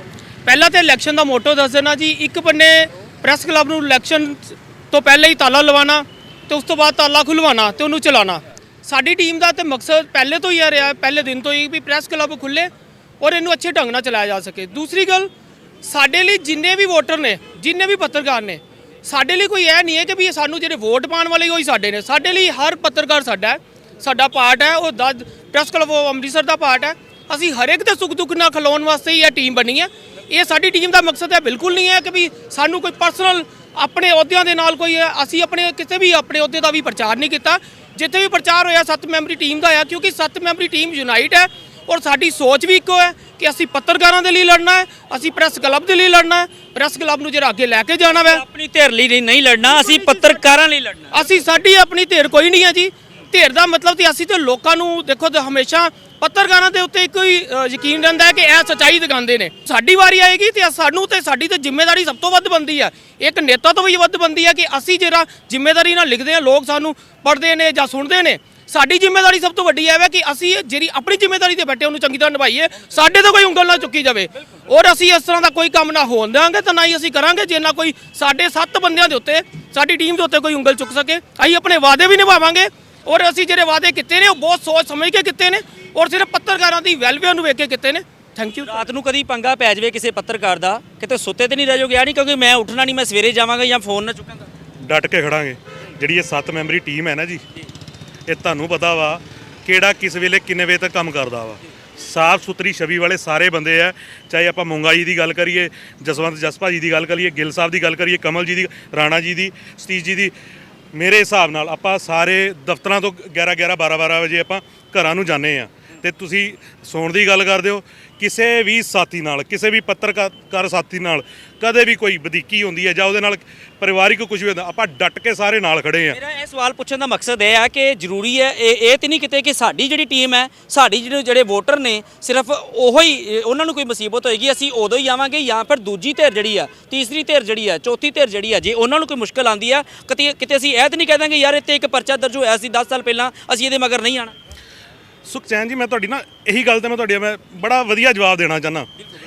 ਪਹਿਲਾਂ ਤੇ ਇਲੈਕਸ਼ਨ ਦਾ ਮੋਟੋ ਦੱਸ ਦੇਣਾ ਜੀ ਇੱਕ ਬੰਨੇ ਪ੍ਰੈਸ ਕਲੱਬ ਨੂੰ ਇਲੈਕਸ਼ਨ ਤੋਂ ਪਹਿਲਾਂ ਹੀ ਤਾਲਾ ਲਵਾਉਣਾ ਤੇ ਉਸ ਤੋਂ ਬਾਅਦ ਤਾਲਾ ਖੁਲਵਾਉਣਾ ਤੇ ਉਹਨੂੰ ਚਲਾਉਣਾ। ਸਾਡੀ ਟੀਮ ਦਾ ਤੇ ਮਕਸਦ ਪਹਿਲੇ ਤੋਂ ਹੀ ਆ ਰਿਹਾ, ਪਹਿਲੇ ਦਿਨ ਤੋਂ ਹੀ ਵੀ ਪ੍ਰੈਸ ਕਲੱਬ ਖੁੱਲੇ ਔਰ ਇਹਨੂੰ ਅੱਛੇ ਢੰਗ ਨਾਲ ਚਲਾਇਆ ਜਾ ਸਕੇ। ਦੂਸਰੀ ਗੱਲ, ਸਾਡੇ ਲਈ ਜਿੰਨੇ ਵੀ ਵੋਟਰ ਨੇ, ਜਿੰਨੇ ਵੀ ਪੱਤਰਕਾਰ ਨੇ, ਸਾਡੇ ਲਈ ਕੋਈ ਇਹ ਨਹੀਂ ਹੈ ਕਿ ਵੀ ਸਾਨੂੰ ਜਿਹੜੇ ਵੋਟ ਪਾਉਣ ਵਾਲੇ ਹੀ ਸਾਡੇ ਨੇ। ਸਾਡੇ ਲਈ ਹਰ ਪੱਤਰਕਾਰ ਸਾਡਾ ਸਾਡਾ ਪਾਰਟ ਹੈ, ਉਹ ਦਸ ਪ੍ਰੈਸ ਕਲੱਬ ਆਫ ਅੰਮ੍ਰਿਤਸਰ ਦਾ ਪਾਰਟ ਹੈ। ਅਸੀਂ ਹਰੇਕ ਇੱਕ ਦੇ ਸੁੱਖ ਦੁੱਖ ਨਾਲ ਖਲੋਣ ਵਾਸਤੇ ਹੀ ਇਹ ਟੀਮ ਬਣੀ ਹੈ। ਇਹ ਸਾਡੀ ਟੀਮ ਦਾ ਮਕਸਦ ਹੈ, ਬਿਲਕੁਲ ਨਹੀਂ ਹੈ ਕਿ ਵੀ ਸਾਨੂੰ ਕੋਈ ਪਰਸਨਲ ਆਪਣੇ ਅਹੁਦਿਆਂ ਦੇ ਨਾਲ ਕੋਈ, ਅਸੀਂ ਆਪਣੇ ਕਿਸੇ ਵੀ ਆਪਣੇ ਅਹੁਦੇ ਦਾ ਵੀ ਪ੍ਰਚਾਰ ਨਹੀਂ ਕੀਤਾ। ਜਿੱਥੇ ਵੀ ਪ੍ਰਚਾਰ ਹੋਇਆ ਸੱਤ ਮੈਂਬਰੀ ਟੀਮ ਦਾ ਆ ਕਿਉਂਕਿ ਸੱਤ ਮੈਂਬਰੀ ਟੀਮ ਯੂਨਾਈਟ ਹੈ ਔਰ ਸਾਡੀ ਸੋਚ ਵੀ ਇੱਕੋ ਹੈ ਕਿ ਅਸੀਂ ਪੱਤਰਕਾਰਾਂ ਦੇ ਲਈ ਲੜਨਾ ਹੈ ਅਸੀਂ ਪ੍ਰੈਸ ਕਲੱਬ ਦੇ ਲਈ ਲੜਨਾ ਹੈ ਪ੍ਰੈਸ ਕਲੱਬ ਨੂੰ ਜਿਹੜਾ ਅੱਗੇ ਲੈ ਕੇ ਜਾਣਾ ਹੈ ਆਪਣੀ ਧਿਰ ਲਈ ਨਹੀਂ- ਲੜਨਾ ਅਸੀਂ ਪੱਤਰਕਾਰਾਂ ਲਈ ਲੜਨਾ। ਅਸੀਂ ਸਾਡੀ ਆਪਣੀ ਧਿਰ ਕੋਈ ਨਹੀਂ ਹੈ ਜੀ। ਧਿਰ ਦਾ ਮਤਲਬ ਤੇ ਅਸੀਂ ਤੇ ਲੋਕਾਂ ਨੂੰ ਦੇਖੋ ਤੇ ਹਮੇਸ਼ਾ ਪੱਤਰਕਾਰਾਂ ਦੇ ਉੱਤੇ ਇੱਕੋ ਹੀ ਯਕੀਨ ਰਹਿੰਦਾ ਹੈ ਕਿ ਇਹ ਸੱਚਾਈ ਦਿਖਾਉਂਦੇ ਨੇ। ਸਾਡੀ ਵਾਰੀ ਆਏਗੀ ਤੇ ਸਾਨੂੰ ਤੇ ਸਾਡੀ ਤੇ ਜ਼ਿੰਮੇਵਾਰੀ ਸਭ ਤੋਂ ਵੱਧ ਬੰਦੀ ਹੈ। ਇੱਕ ਨੇਤਾ ਤੋਂ ਵੀ ਵੱਧ ਬੰਦੀ ਹੈ ਕਿ ਅਸੀਂ ਜਿਹੜਾ ਜ਼ਿੰਮੇਵਾਰੀ ਨਾਲ ਲਿਖਦੇ ਹਾਂ, ਲੋਕ ਸਾਨੂੰ ਪੜ੍ਹਦੇ ਨੇ ਜਾਂ ਸੁਣਦੇ ਨੇ, ਸਾਡੀ ਜ਼ਿੰਮੇਵਾਰੀ ਸਭ ਤੋਂ ਵੱਡੀ ਹੈ ਕਿ ਅਸੀਂ ਜਿਹੜੀ ਆਪਣੀ ਜ਼ਿੰਮੇਵਾਰੀ ਤੇ ਬੈਠੇ ਉਹਨੂੰ ਚੰਗੀ ਤਰ੍ਹਾਂ ਨਿਭਾਈਏ, ਸਾਡੇ ਤੋਂ ਕੋਈ ਉਂਗਲ ਨਾ ਚੁੱਕੀ ਜਾਵੇ। ਔਰ ਅਸੀਂ ਇਸ ਤਰ੍ਹਾਂ ਦਾ ਕੋਈ ਕੰਮ ਨਾ ਹੋਣ ਦੇਵਾਂਗੇ ਤਾਂ ਨਾ ਹੀ ਅਸੀਂ ਕਰਾਂਗੇ, ਜੇ ਨਾ ਕੋਈ ਸਾਡੇ ਸੱਤ ਬੰਦਿਆਂ ਦੇ ਉੱਤੇ, ਸਾਡੀ ਟੀਮ ਦੇ ਉੱਤੇ ਕੋਈ ਉਂਗਲ ਚੁੱਕ ਸਕੇ। ਅਸੀਂ ਆਪਣੇ ਵਾਅਦੇ ਵੀ ਨਿਭਾਵਾਂਗੇ। ਔਰ ਅਸੀਂ ਜਿਹੜੇ ਵਾਅਦੇ ਕੀਤੇ ਨੇ, ਉਹ ਬਹੁਤ ਸੋਚ ਸਮਝ ਕੇ ਕੀਤੇ ਨੇ। ਔਰ ਸਿਰਫ ਪੱਤਰਕਾਰਾਂ ਦੀ ਵੈਲਫੇਅਰ ਨੂੰ ਵੇਖ ਕੇ ਕੀਤੇ ਨੇ। ਥੈਂਕ ਯੂ ਰਾਤ ਨੂੰ ਕਦੀ ਪੰਗਾ ਪੈ ਜਾਵੇ ਕਿਸੇ ਪੱਤਰਕਾਰ ਦਾ ਕਿਤੇ ਸੁੱਤੇ ਤੇ ਨਹੀਂ ਰਹਿ ਜਾਓਗੇ? ਆ ਨਹੀਂ ਕਿਉਂਕਿ ਮੈਂ ਉੱਠਣਾ ਨਹੀਂ ਮੈਂ ਸਵੇਰੇ ਜਾਵਾਂਗਾ ਜਾਂ ਫੋਨ ਨਾ ਚੁੱਕਾਂਗਾ। ਡਟ ਕੇ ਖੜਾਂਗੇ। ਜਿਹੜੀ ਇਹ 7 ਮੈਂਬਰੀ ਟੀਮ ਹੈ ਨਾ ਜੀ ਇਹ ਤੁਹਾਨੂੰ ਪਤਾ ਵਾ ਕਿਹੜਾ ਕਿਸ ਵੇਲੇ ਕਿੰਨੇ ਵਜੇ ਤੱਕ ਕੰਮ ਕਰਦਾ ਵਾ। ਸਾਫ਼ ਸੁਥਰੀ ਛਵੀ ਵਾਲੇ ਸਾਰੇ ਬੰਦੇ ਆ ਚਾਹੇ ਆਪਾਂ ਮੋਂਗਾ ਜੀ ਦੀ ਗੱਲ ਕਰੀਏ ਜਸਵੰਤ ਜਸਪਾ ਜੀ ਦੀ ਗੱਲ ਕਰੀਏ ਗਿੱਲ ਸਾਹਿਬ ਦੀ ਗੱਲ ਕਰੀਏ ਕਮਲ ਜੀ ਦੀ ਰਾਣਾ ਜੀ ਦੀ ਸਤੀਸ਼ ਜੀ ਦੀ ਮੇਰੇ ਹਿਸਾਬ ਨਾਲ ਆਪਾਂ ਸਾਰੇ ਦਫ਼ਤਰਾਂ ਤੋਂ 11 11 12 12 ਵਜੇ ਆਪਾਂ ਘਰਾਂ ਨੂੰ ਜਾਂਦੇ ਆ। ਤੇ ਤੁਸੀਂ ਸੌਣ ਦੀ ਗੱਲ ਕਰਦੇ ਹੋ, ਕਿਸੇ ਵੀ ਸਾਥੀ ਨਾਲ, ਕਿਸੇ ਵੀ ਪੱਤਰਕਾਰ ਸਾਥੀ ਨਾਲ ਕਦੇ ਵੀ ਕੋਈ ਵਧੀਕੀ ਹੁੰਦੀ ਹੈ ਜਾਂ ਉਹਦੇ ਨਾਲ ਪਰਿਵਾਰਿਕ ਕੁਝ ਵੀ ਹੁੰਦਾ, ਆਪਾਂ ਡਟ ਕੇ ਸਾਰੇ ਨਾਲ ਖੜੇ ਆ ਮੇਰਾ ਇਹ ਸਵਾਲ ਪੁੱਛਣ ਦਾ ਮਕਸਦ ਇਹ ਹੈ ਕਿ ਜ਼ਰੂਰੀ ਹੈ, ਇਹ ਇਹ ਤੇ ਨਹੀਂ ਕਿਤੇ ਕਿ ਸਾਡੀ ਜਿਹੜੀ ਟੀਮ ਹੈ, ਸਾਡੀ ਜਿਹੜੇ ਜਿਹੜੇ ਵੋਟਰ ਨੇ, ਸਿਰਫ ਉਹੋ ਹੀ ਉਹਨਾਂ ਨੂੰ ਕੋਈ ਮੁਸੀਬਤ ਹੋਏਗੀ, ਅਸੀਂ ਉਦੋਂ ਹੀ ਆਵਾਂਗੇ ਜਾਂ ਫਿਰ ਦੂਜੀ ਧਿਰ ਜਿਹੜੀ ਆ, ਤੀਸਰੀ ਧਿਰ ਜਿਹੜੀ ਆ, ਚੌਥੀ ਧਿਰ ਜਿਹੜੀ ਆ, ਜੇ ਉਹਨਾਂ ਨੂੰ ਕੋਈ ਮੁਸ਼ਕਲ ਆਂਦੀ ਆ, ਕਿਤੇ ਕਿਤੇ ਅਸੀਂ ਇਹ ਤੇ ਨਹੀਂ ਕਹਿ ਦਾਂਗੇ, ਯਾਰ ਇੱਥੇ ਇੱਕ ਪਰਚਾ ਦਰਜ ਹੋਇਆ ਸੀ 10 ਸਾਲ ਪਹਿਲਾਂ, ਅਸੀਂ ਇਹਦੇ ਮਗਰ ਨਹੀਂ ਆਣਾ ਸੁਖਚੈਨ ਜੀ ਮੈਂ ਤੁਹਾਡੀ ਨਾ ਇਹੀ ਗੱਲ ਤੇ ਮੈਂ ਤੁਹਾਡੀ ਮੈਂ ਬੜਾ ਵਧੀਆ ਜਵਾਬ ਦੇਣਾ ਚਾਹੁੰਦਾ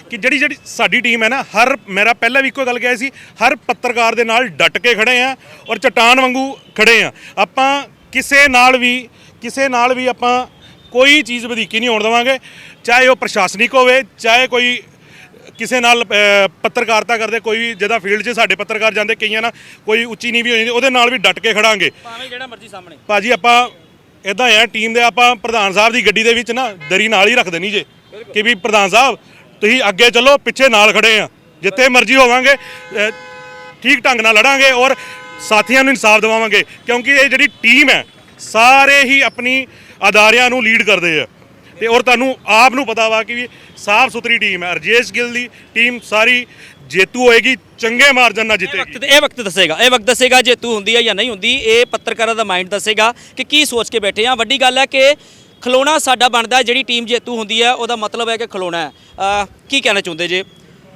ਕਿ ਜਿਹੜੀ ਜਿਹੜੀ ਸਾਡੀ ਟੀਮ ਹੈ ਨਾ ਹਰ ਮੇਰਾ ਪਹਿਲਾਂ ਵੀ ਇੱਕੋ ਗੱਲ ਕਿਹਾ ਸੀ ਹਰ ਪੱਤਰਕਾਰ ਦੇ ਨਾਲ ਡਟ ਕੇ ਖੜੇ ਆ ਔਰ ਚਟਾਨ ਵਾਂਗੂ ਖੜੇ ਆ। ਆਪਾਂ ਕਿਸੇ ਨਾਲ ਵੀ ਕਿਸੇ ਨਾਲ ਵੀ ਆਪਾਂ ਕੋਈ ਚੀਜ਼ ਵਧੀਕੀ ਨਹੀਂ ਹੋਣ ਦੇਵਾਂਗੇ ਚਾਹੇ ਉਹ ਪ੍ਰਸ਼ਾਸਨਿਕ ਹੋਵੇ ਚਾਹੇ ਕੋਈ ਕਿਸੇ ਨਾਲ ਪੱਤਰਕਾਰਤਾ ਕਰਦੇ ਕੋਈ ਵੀ ਜਿਹਦਾ ਫੀਲਡ 'ਚ ਸਾਡੇ ਪੱਤਰਕਾਰ ਜਾਂਦੇ ਕਈਆਂ ਨਾਲ ਕੋਈ ਉੱਚੀ ਨਹੀਂ ਵੀ ਹੋ ਜਾਂਦੀ ਉਹਦੇ ਨਾਲ ਵੀ ਡਟ ਕੇ ਖੜਾਂਗੇ। ਭਾਵੇਂ ਜਿਹੜਾ ਮਰਜ਼ੀ ਸਾਹਮਣੇ। ਭਾਜੀ ਆਪਾਂ ਇਦਾਂ ਹੈ ਟੀਮ ਦੇ ਆਪਾਂ ਪ੍ਰਧਾਨ ਸਾਹਿਬ ਦੀ ਗੱਡੀ ਦੇ ਵਿੱਚ ਨਾ ਦਰੀ ਨਾਲ ਹੀ ਰੱਖ ਦੇਣੀ ਜੇ, ਕਿ ਵੀ ਪ੍ਰਧਾਨ ਸਾਹਿਬ, ਤੁਸੀਂ ਅੱਗੇ ਚੱਲੋ, ਪਿੱਛੇ ਨਾਲ ਖੜੇ ਆ, ਜਿੱਥੇ ਮਰਜ਼ੀ ਹੋਵਾਂਗੇ ਠੀਕ ਢੰਗ ਨਾਲ ਲੜਾਂਗੇ ਔਰ ਸਾਥੀਆਂ ਨੂੰ ਇਨਸਾਫ ਦਿਵਾਵਾਂਗੇ, ਕਿਉਂਕਿ ਇਹ ਜਿਹੜੀ ਟੀਮ ਹੈ, ਸਾਰੇ ਹੀ ਆਪਣੀ ਅਦਾਰਿਆਂ ਨੂੰ ਲੀਡ ਕਰਦੇ ਆ। ਤੇ ਔਰ ਤੁਹਾਨੂੰ ਆਪ ਨੂੰ ਪਤਾ ਵਾ ਕਿ ਵੀ ਸਾਫ਼ ਸੁਥਰੀ ਟੀਮ ਹੈ, ਰਜੇਸ਼ ਗਿੱਲ ਦੀ ਟੀਮ ਸਾਰੀ ਜੇਤੂ ਹੋਏਗੀ ਚੰਗੇ ਮਾਰਜਨ ਨਾਲ ਇਹ ਜਿੱਤੇਗੀ। ਵਕਤ ਇਹ ਵਕਤ ਦੱਸੇਗਾ ਇਹ ਵਕਤ ਦੱਸੇਗਾ ਜੇ ਤੂੰ ਹੁੰਦੀ ਹੈ ਜਾਂ ਨਹੀਂ ਹੁੰਦੀ ਇਹ ਪੱਤਰਕਾਰਾਂ ਦਾ ਮਾਈਂਡ ਦੱਸੇਗਾ ਕਿ ਕੀ ਸੋਚ ਕੇ ਬੈਠੇ ਆ। ਵੱਡੀ ਗੱਲ ਹੈ ਕਿ ਖਲੋਣਾ ਸਾਡਾ ਬਣਦਾ ਜਿਹੜੀ ਟੀਮ ਜੇਤੂ ਹੁੰਦੀ ਹੈ ਉਹਦਾ ਮਤਲਬ ਹੈ ਕਿ ਖਲੋਣਾ ਹੈ। ਕੀ ਕਹਿਣਾ ਚਾਹੁੰਦੇ ਜੇ?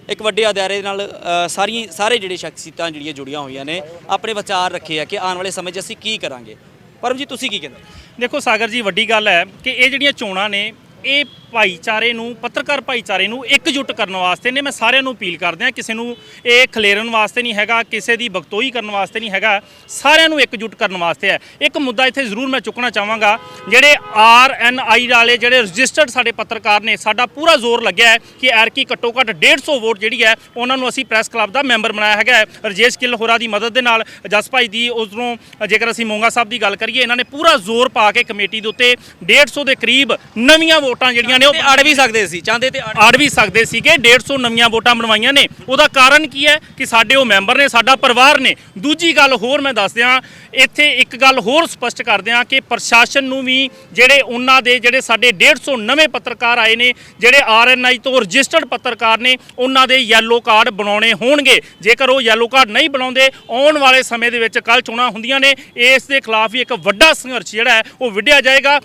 ਇੱਕ ਵੱਡੇ ਅਦਾਰੇ ਨਾਲ ਸਾਰੀ ਸਾਰੇ ਜਿਹੜੇ ਸ਼ਖਸੀਅਤਾਂ ਜਿਹੜੀਆਂ ਜੁੜੀਆਂ ਹੋਈਆਂ ਨੇ ਆਪਣੇ ਵਿਚਾਰ ਰੱਖੇ ਆ ਕਿ ਆਉਣ ਵਾਲੇ ਸਮੇਂ 'ਚ ਅਸੀਂ ਕੀ ਕਰਾਂਗੇ? ਪਰਮ ਜੀ ਤੁਸੀਂ ਕੀ ਕਹਿੰਦੇ? ਦੇਖੋ ਸਾਗਰ ਜੀ ਵੱਡੀ ਗੱਲ ਹੈ ਕਿ ਇਹ ਜਿਹੜੀਆਂ ਚੋਣਾਂ ਨੇ ਇਹ ਭਾਈਚਾਰੇ ਨੂੰ, ਪੱਤਰਕਾਰ ਭਾਈਚਾਰੇ ਨੂੰ ਇਕਜੁੱਟ ਕਰਨ ਵਾਸਤੇ ਨੇ ਮੈਂ ਸਾਰਿਆਂ ਨੂੰ ਅਪੀਲ ਕਰਦੇ ਆ ਕਿਸੇ ਨੂੰ ਇਹ ਖਲੇਰਨ ਵਾਸਤੇ ਨਹੀਂ ਹੈਗਾ, ਕਿਸੇ ਦੀ ਬਖਤੋਈ ਕਰਨ ਵਾਸਤੇ ਨਹੀਂ ਹੈਗਾ, ਸਾਰਿਆਂ ਨੂੰ ਇਕਜੁੱਟ ਕਰਨ ਵਾਸਤੇ ਹੈ ਇੱਕ ਮੁੱਦਾ ਇੱਥੇ ਜ਼ਰੂਰ ਮੈਂ ਚੁੱਕਣਾ ਚਾਹਾਂਗਾ, ਜਿਹੜੇ ਆਰ ਐਨ ਆਈ ਵਾਲੇ, ਜਿਹੜੇ ਰਜਿਸਟਰਡ ਸਾਡੇ ਪੱਤਰਕਾਰ ਨੇ, ਸਾਡਾ ਪੂਰਾ ਜ਼ੋਰ ਲੱਗਿਆ ਹੈ ਕਿ ਐਰਕੀ ਘੱਟੋ ਘੱਟ 150 ਵੋਟ ਜਿਹੜੀ ਹੈ, ਉਹਨਾਂ ਨੂੰ ਅਸੀਂ ਪ੍ਰੈਸ ਕਲੱਬ ਦਾ ਮੈਂਬਰ ਬਣਾਇਆ ਹੈਗਾ ਹੈ। ਰਜੇਸ਼ ਗਿੱਲ ਹੋਰਾਂ ਦੀ ਮਦਦ ਦੇ ਨਾਲ, ਜਸ ਭਾਈ ਦੀ ਉਧਰੋਂ ਜੇਕਰ ਅਸੀਂ ਮੋਂਗਾ ਸਾਹਿਬ ਦੀ ਗੱਲ ਕਰੀਏ, ਇਹਨਾਂ ਨੇ ਪੂਰਾ ਜ਼ੋਰ ਪਾ ਕੇ ਕਮੇਟੀ ਦੇ ਉੱਤੇ 150 ਦੇ ਕਰੀਬ ਨਵੀਆਂ ਵੋਟਾਂ ਜਿਹੜੀਆਂ ਨੇ ਉਹ ਅੜ ਵੀ ਸਕਦੇ ਸੀ ਚਾਹੁੰਦੇ ਤੇ ਅੜ ਵੀ ਸਕਦੇ ਸੀਗੇ 150 ਨਵੀਆਂ ਵੋਟਾਂ ਬਣਵਾਈਆਂ ਨੇ। ਉਹਦਾ ਕਾਰਨ ਕੀ ਹੈ ਕਿ ਸਾਡੇ ਉਹ ਮੈਂਬਰ ਨੇ ਸਾਡਾ ਪਰਿਵਾਰ ਨੇ। ਦੂਜੀ ਗੱਲ ਹੋਰ ਮੈਂ ਦੱਸ ਦਿਆਂ ਇੱਥੇ ਇੱਕ ਗੱਲ ਹੋਰ ਸਪਸ਼ਟ ਕਰ ਦਿਆਂ ਕਿ ਪ੍ਰਸ਼ਾਸਨ ਨੂੰ ਵੀ ਜਿਹੜੇ ਉਹਨਾਂ ਦੇ ਜਿਹੜੇ ਸਾਡੇ 150 ਨਵੇਂ ਪੱਤਰਕਾਰ ਆਏ ਨੇ ਜਿਹੜੇ ਆਰਐਨਆਈ ਤੋਂ ਰਜਿਸਟਰਡ ਪੱਤਰਕਾਰ ਨੇ ਉਹਨਾਂ ਦੇ ਯੈਲੋ ਕਾਰਡ ਬਣਾਉਣੇ ਹੋਣਗੇ। ਜੇਕਰ ਉਹ ਯੈਲੋ ਕਾਰਡ ਨਹੀਂ ਬਣਾਉਂਦੇ ਆਉਣ ਵਾਲੇ ਸਮੇਂ ਦੇ ਵਿੱਚ ਕੱਲ ਚੋਣਾਂ ਹੁੰਦੀਆਂ ਨੇ ਇਸ ਦੇ ਖਿਲਾਫ ਵੀ ਇੱਕ ਵੱਡਾ ਸੰਘਰਸ਼ ਜਿਹੜਾ ਹੈ ਉਹ ਵਿੱਢਿਆ ਜਾਏਗਾ।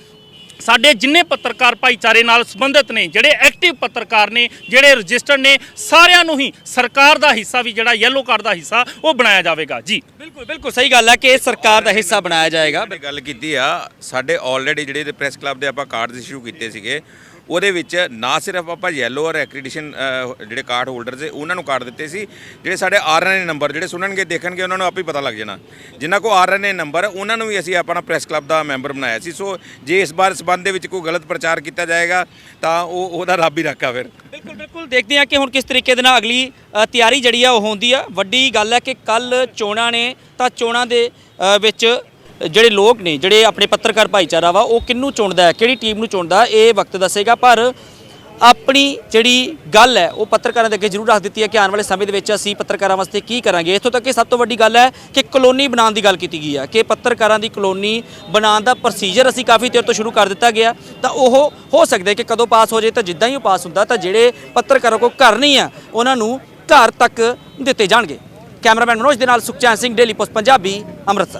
ਸਾਡੇ ਜਿੰਨੇ ਪੱਤਰਕਾਰ ਭਾਈਚਾਰੇ ਨਾਲ ਸੰਬੰਧਿਤ ਨੇ ਜਿਹੜੇ ਐਕਟਿਵ ਪੱਤਰਕਾਰ ਨੇ ਜਿਹੜੇ ਰਜਿਸਟਰਡ ਨੇ ਸਾਰਿਆਂ ਨੂੰ ਹੀ ਸਰਕਾਰ ਦਾ ਹਿੱਸਾ ਵੀ ਜਿਹੜਾ ਯੈਲੋ ਕਾਰਡ ਦਾ ਹਿੱਸਾ ਉਹ ਬਣਾਇਆ ਜਾਵੇਗਾ। ਜੀ। ਬਿਲਕੁਲ ਬਿਲਕੁਲ ਸਹੀ ਗੱਲ ਹੈ ਕਿ ਇਹ ਸਰਕਾਰ ਦਾ ਹਿੱਸਾ ਬਣਾਇਆ ਜਾਏਗਾ। ਗੱਲ ਕੀਤੀ ਆ ਸਾਡੇ ਆਲਰੇਡੀ ਜਿਹੜੇ ਪ੍ਰੈਸ ਕਲੱਬ ਦੇ ਆਪਾਂ ਕਾਰਡਸ ਇਸ਼ੂ ਕੀਤੇ ਸੀਗੇ ਉਹਦੇ ਵਿੱਚ ਨਾ ਸਿਰਫ ਆਪਾਂ ਯੈਲੋ ਔਰ ਐਕ੍ਰੀਡੀਸ਼ਨ ਜਿਹੜੇ ਕਾਰਡ ਹੋਲਡਰਸ ਸੀ ਉਹਨਾਂ ਨੂੰ ਕਾਰਡ ਦਿੱਤੇ ਸੀ। ਜਿਹੜੇ ਸਾਡੇ ਆਰਐਨਏ ਨੰਬਰ ਜਿਹੜੇ ਸੁਣਨਗੇ, ਦੇਖਣਗੇ, ਉਹਨਾਂ ਨੂੰ ਆਪ ਹੀ ਪਤਾ ਲੱਗ ਜਾਣਾ। ਜਿਨ੍ਹਾਂ ਕੋ ਆਰਐਨਏ ਨੰਬਰ ਉਹਨਾਂ ਨੂੰ ਵੀ ਅਸੀਂ ਆਪਣਾ ਪ੍ਰੈਸ ਕਲੱਬ ਦਾ ਮੈਂਬਰ ਬਣਾਇਆ ਸੀ। ਸੋ ਜੇ ਇਸ ਬਾਰ ਸਬੰਧ ਦੇ ਵਿੱਚ ਕੋਈ ਗਲਤ ਪ੍ਰਚਾਰ ਕੀਤਾ ਜਾਏਗਾ, ਤਾਂ ਉਹ, ਉਹਦਾ ਰੱਬ ਹੀ ਰੱਖਾ ਫਿਰ। ਬਿਲਕੁਲ ਬਿਲਕੁਲ। ਦੇਖਦੇ ਹਾਂ ਕਿ ਹੁਣ ਕਿਸ ਤਰੀਕੇ ਦੇ ਨਾਲ ਅਗਲੀ ਤਿਆਰੀ ਜਿਹੜੀ ਆ ਉਹ ਹੁੰਦੀ ਆ। ਵੱਡੀ ਗੱਲ ਹੈ ਕਿ ਕੱਲ ਚੋਣਾਂ ਨੇ, ਤਾਂ ਚੋਣਾਂ ਦੇ ਵਿੱਚ ਜਿਹੜੇ ਲੋਕ ਨੇ, ਜਿਹੜੇ ਆਪਣੇ ਪੱਤਰਕਾਰ ਭਾਈਚਾਰਾ ਵਾ, ਉਹ ਕਿਹਨੂੰ ਚੁਣਦਾ ਹੈ, ਕਿਹੜੀ ਟੀਮ ਨੂੰ ਚੁਣਦਾ ਇਹ ਵਕਤ ਦੱਸੇਗਾ। ਪਰ ਆਪਣੀ ਜਿਹੜੀ ਗੱਲ ਹੈ, ਉਹ ਪੱਤਰਕਾਰਾਂ ਦੇ ਅੱਗੇ ਜ਼ਰੂਰ ਰੱਖ ਦਿੱਤੀ ਹੈ ਕਿ ਆਉਣ ਵਾਲੇ ਸਮੇਂ ਦੇ ਵਿੱਚ ਅਸੀਂ ਪੱਤਰਕਾਰਾਂ ਵਾਸਤੇ ਕੀ ਕਰਾਂਗੇ। ਇੱਥੋਂ ਤੱਕ ਕਿ ਸਭ ਤੋਂ ਵੱਡੀ ਗੱਲ ਹੈ ਕਿ ਕਲੋਨੀ ਬਣਾਉਣ ਦੀ ਗੱਲ ਕੀਤੀ ਗਈ ਹੈ, ਕਿ ਪੱਤਰਕਾਰਾਂ ਦੀ ਕਲੋਨੀ ਬਣਾਉਣ ਦਾ ਪ੍ਰੋਸੀਜਰ ਅਸੀਂ ਕਾਫੀ ਦੇਰ ਤੋਂ ਸ਼ੁਰੂ ਕਰ ਦਿੱਤਾ ਗਿਆ। ਤਾਂ ਉਹ ਹੋ ਸਕਦਾ ਕਿ ਕਦੋਂ ਪਾਸ ਹੋ ਜਾਏ, ਤਾਂ ਜਿੱਦਾਂ ਹੀ ਉਹ ਪਾਸ ਹੁੰਦਾ, ਤਾਂ ਜਿਹੜੇ ਪੱਤਰਕਾਰਾਂ ਕੋਲ ਘਰ ਨਹੀਂ ਆ ਉਹਨਾਂ ਨੂੰ ਘਰ ਤੱਕ ਦਿੱਤੇ ਜਾਣਗੇ। ਕੈਮਰਾਮੈਨ ਮਨੋਜ ਦੇ ਨਾਲ ਸੁਖਚੈਨ ਸਿੰਘ, ਡੇਲੀ ਪੋਸਟ, ਪੰਜਾਬੀ, ਅੰਮ੍ਰਿਤਸਰ।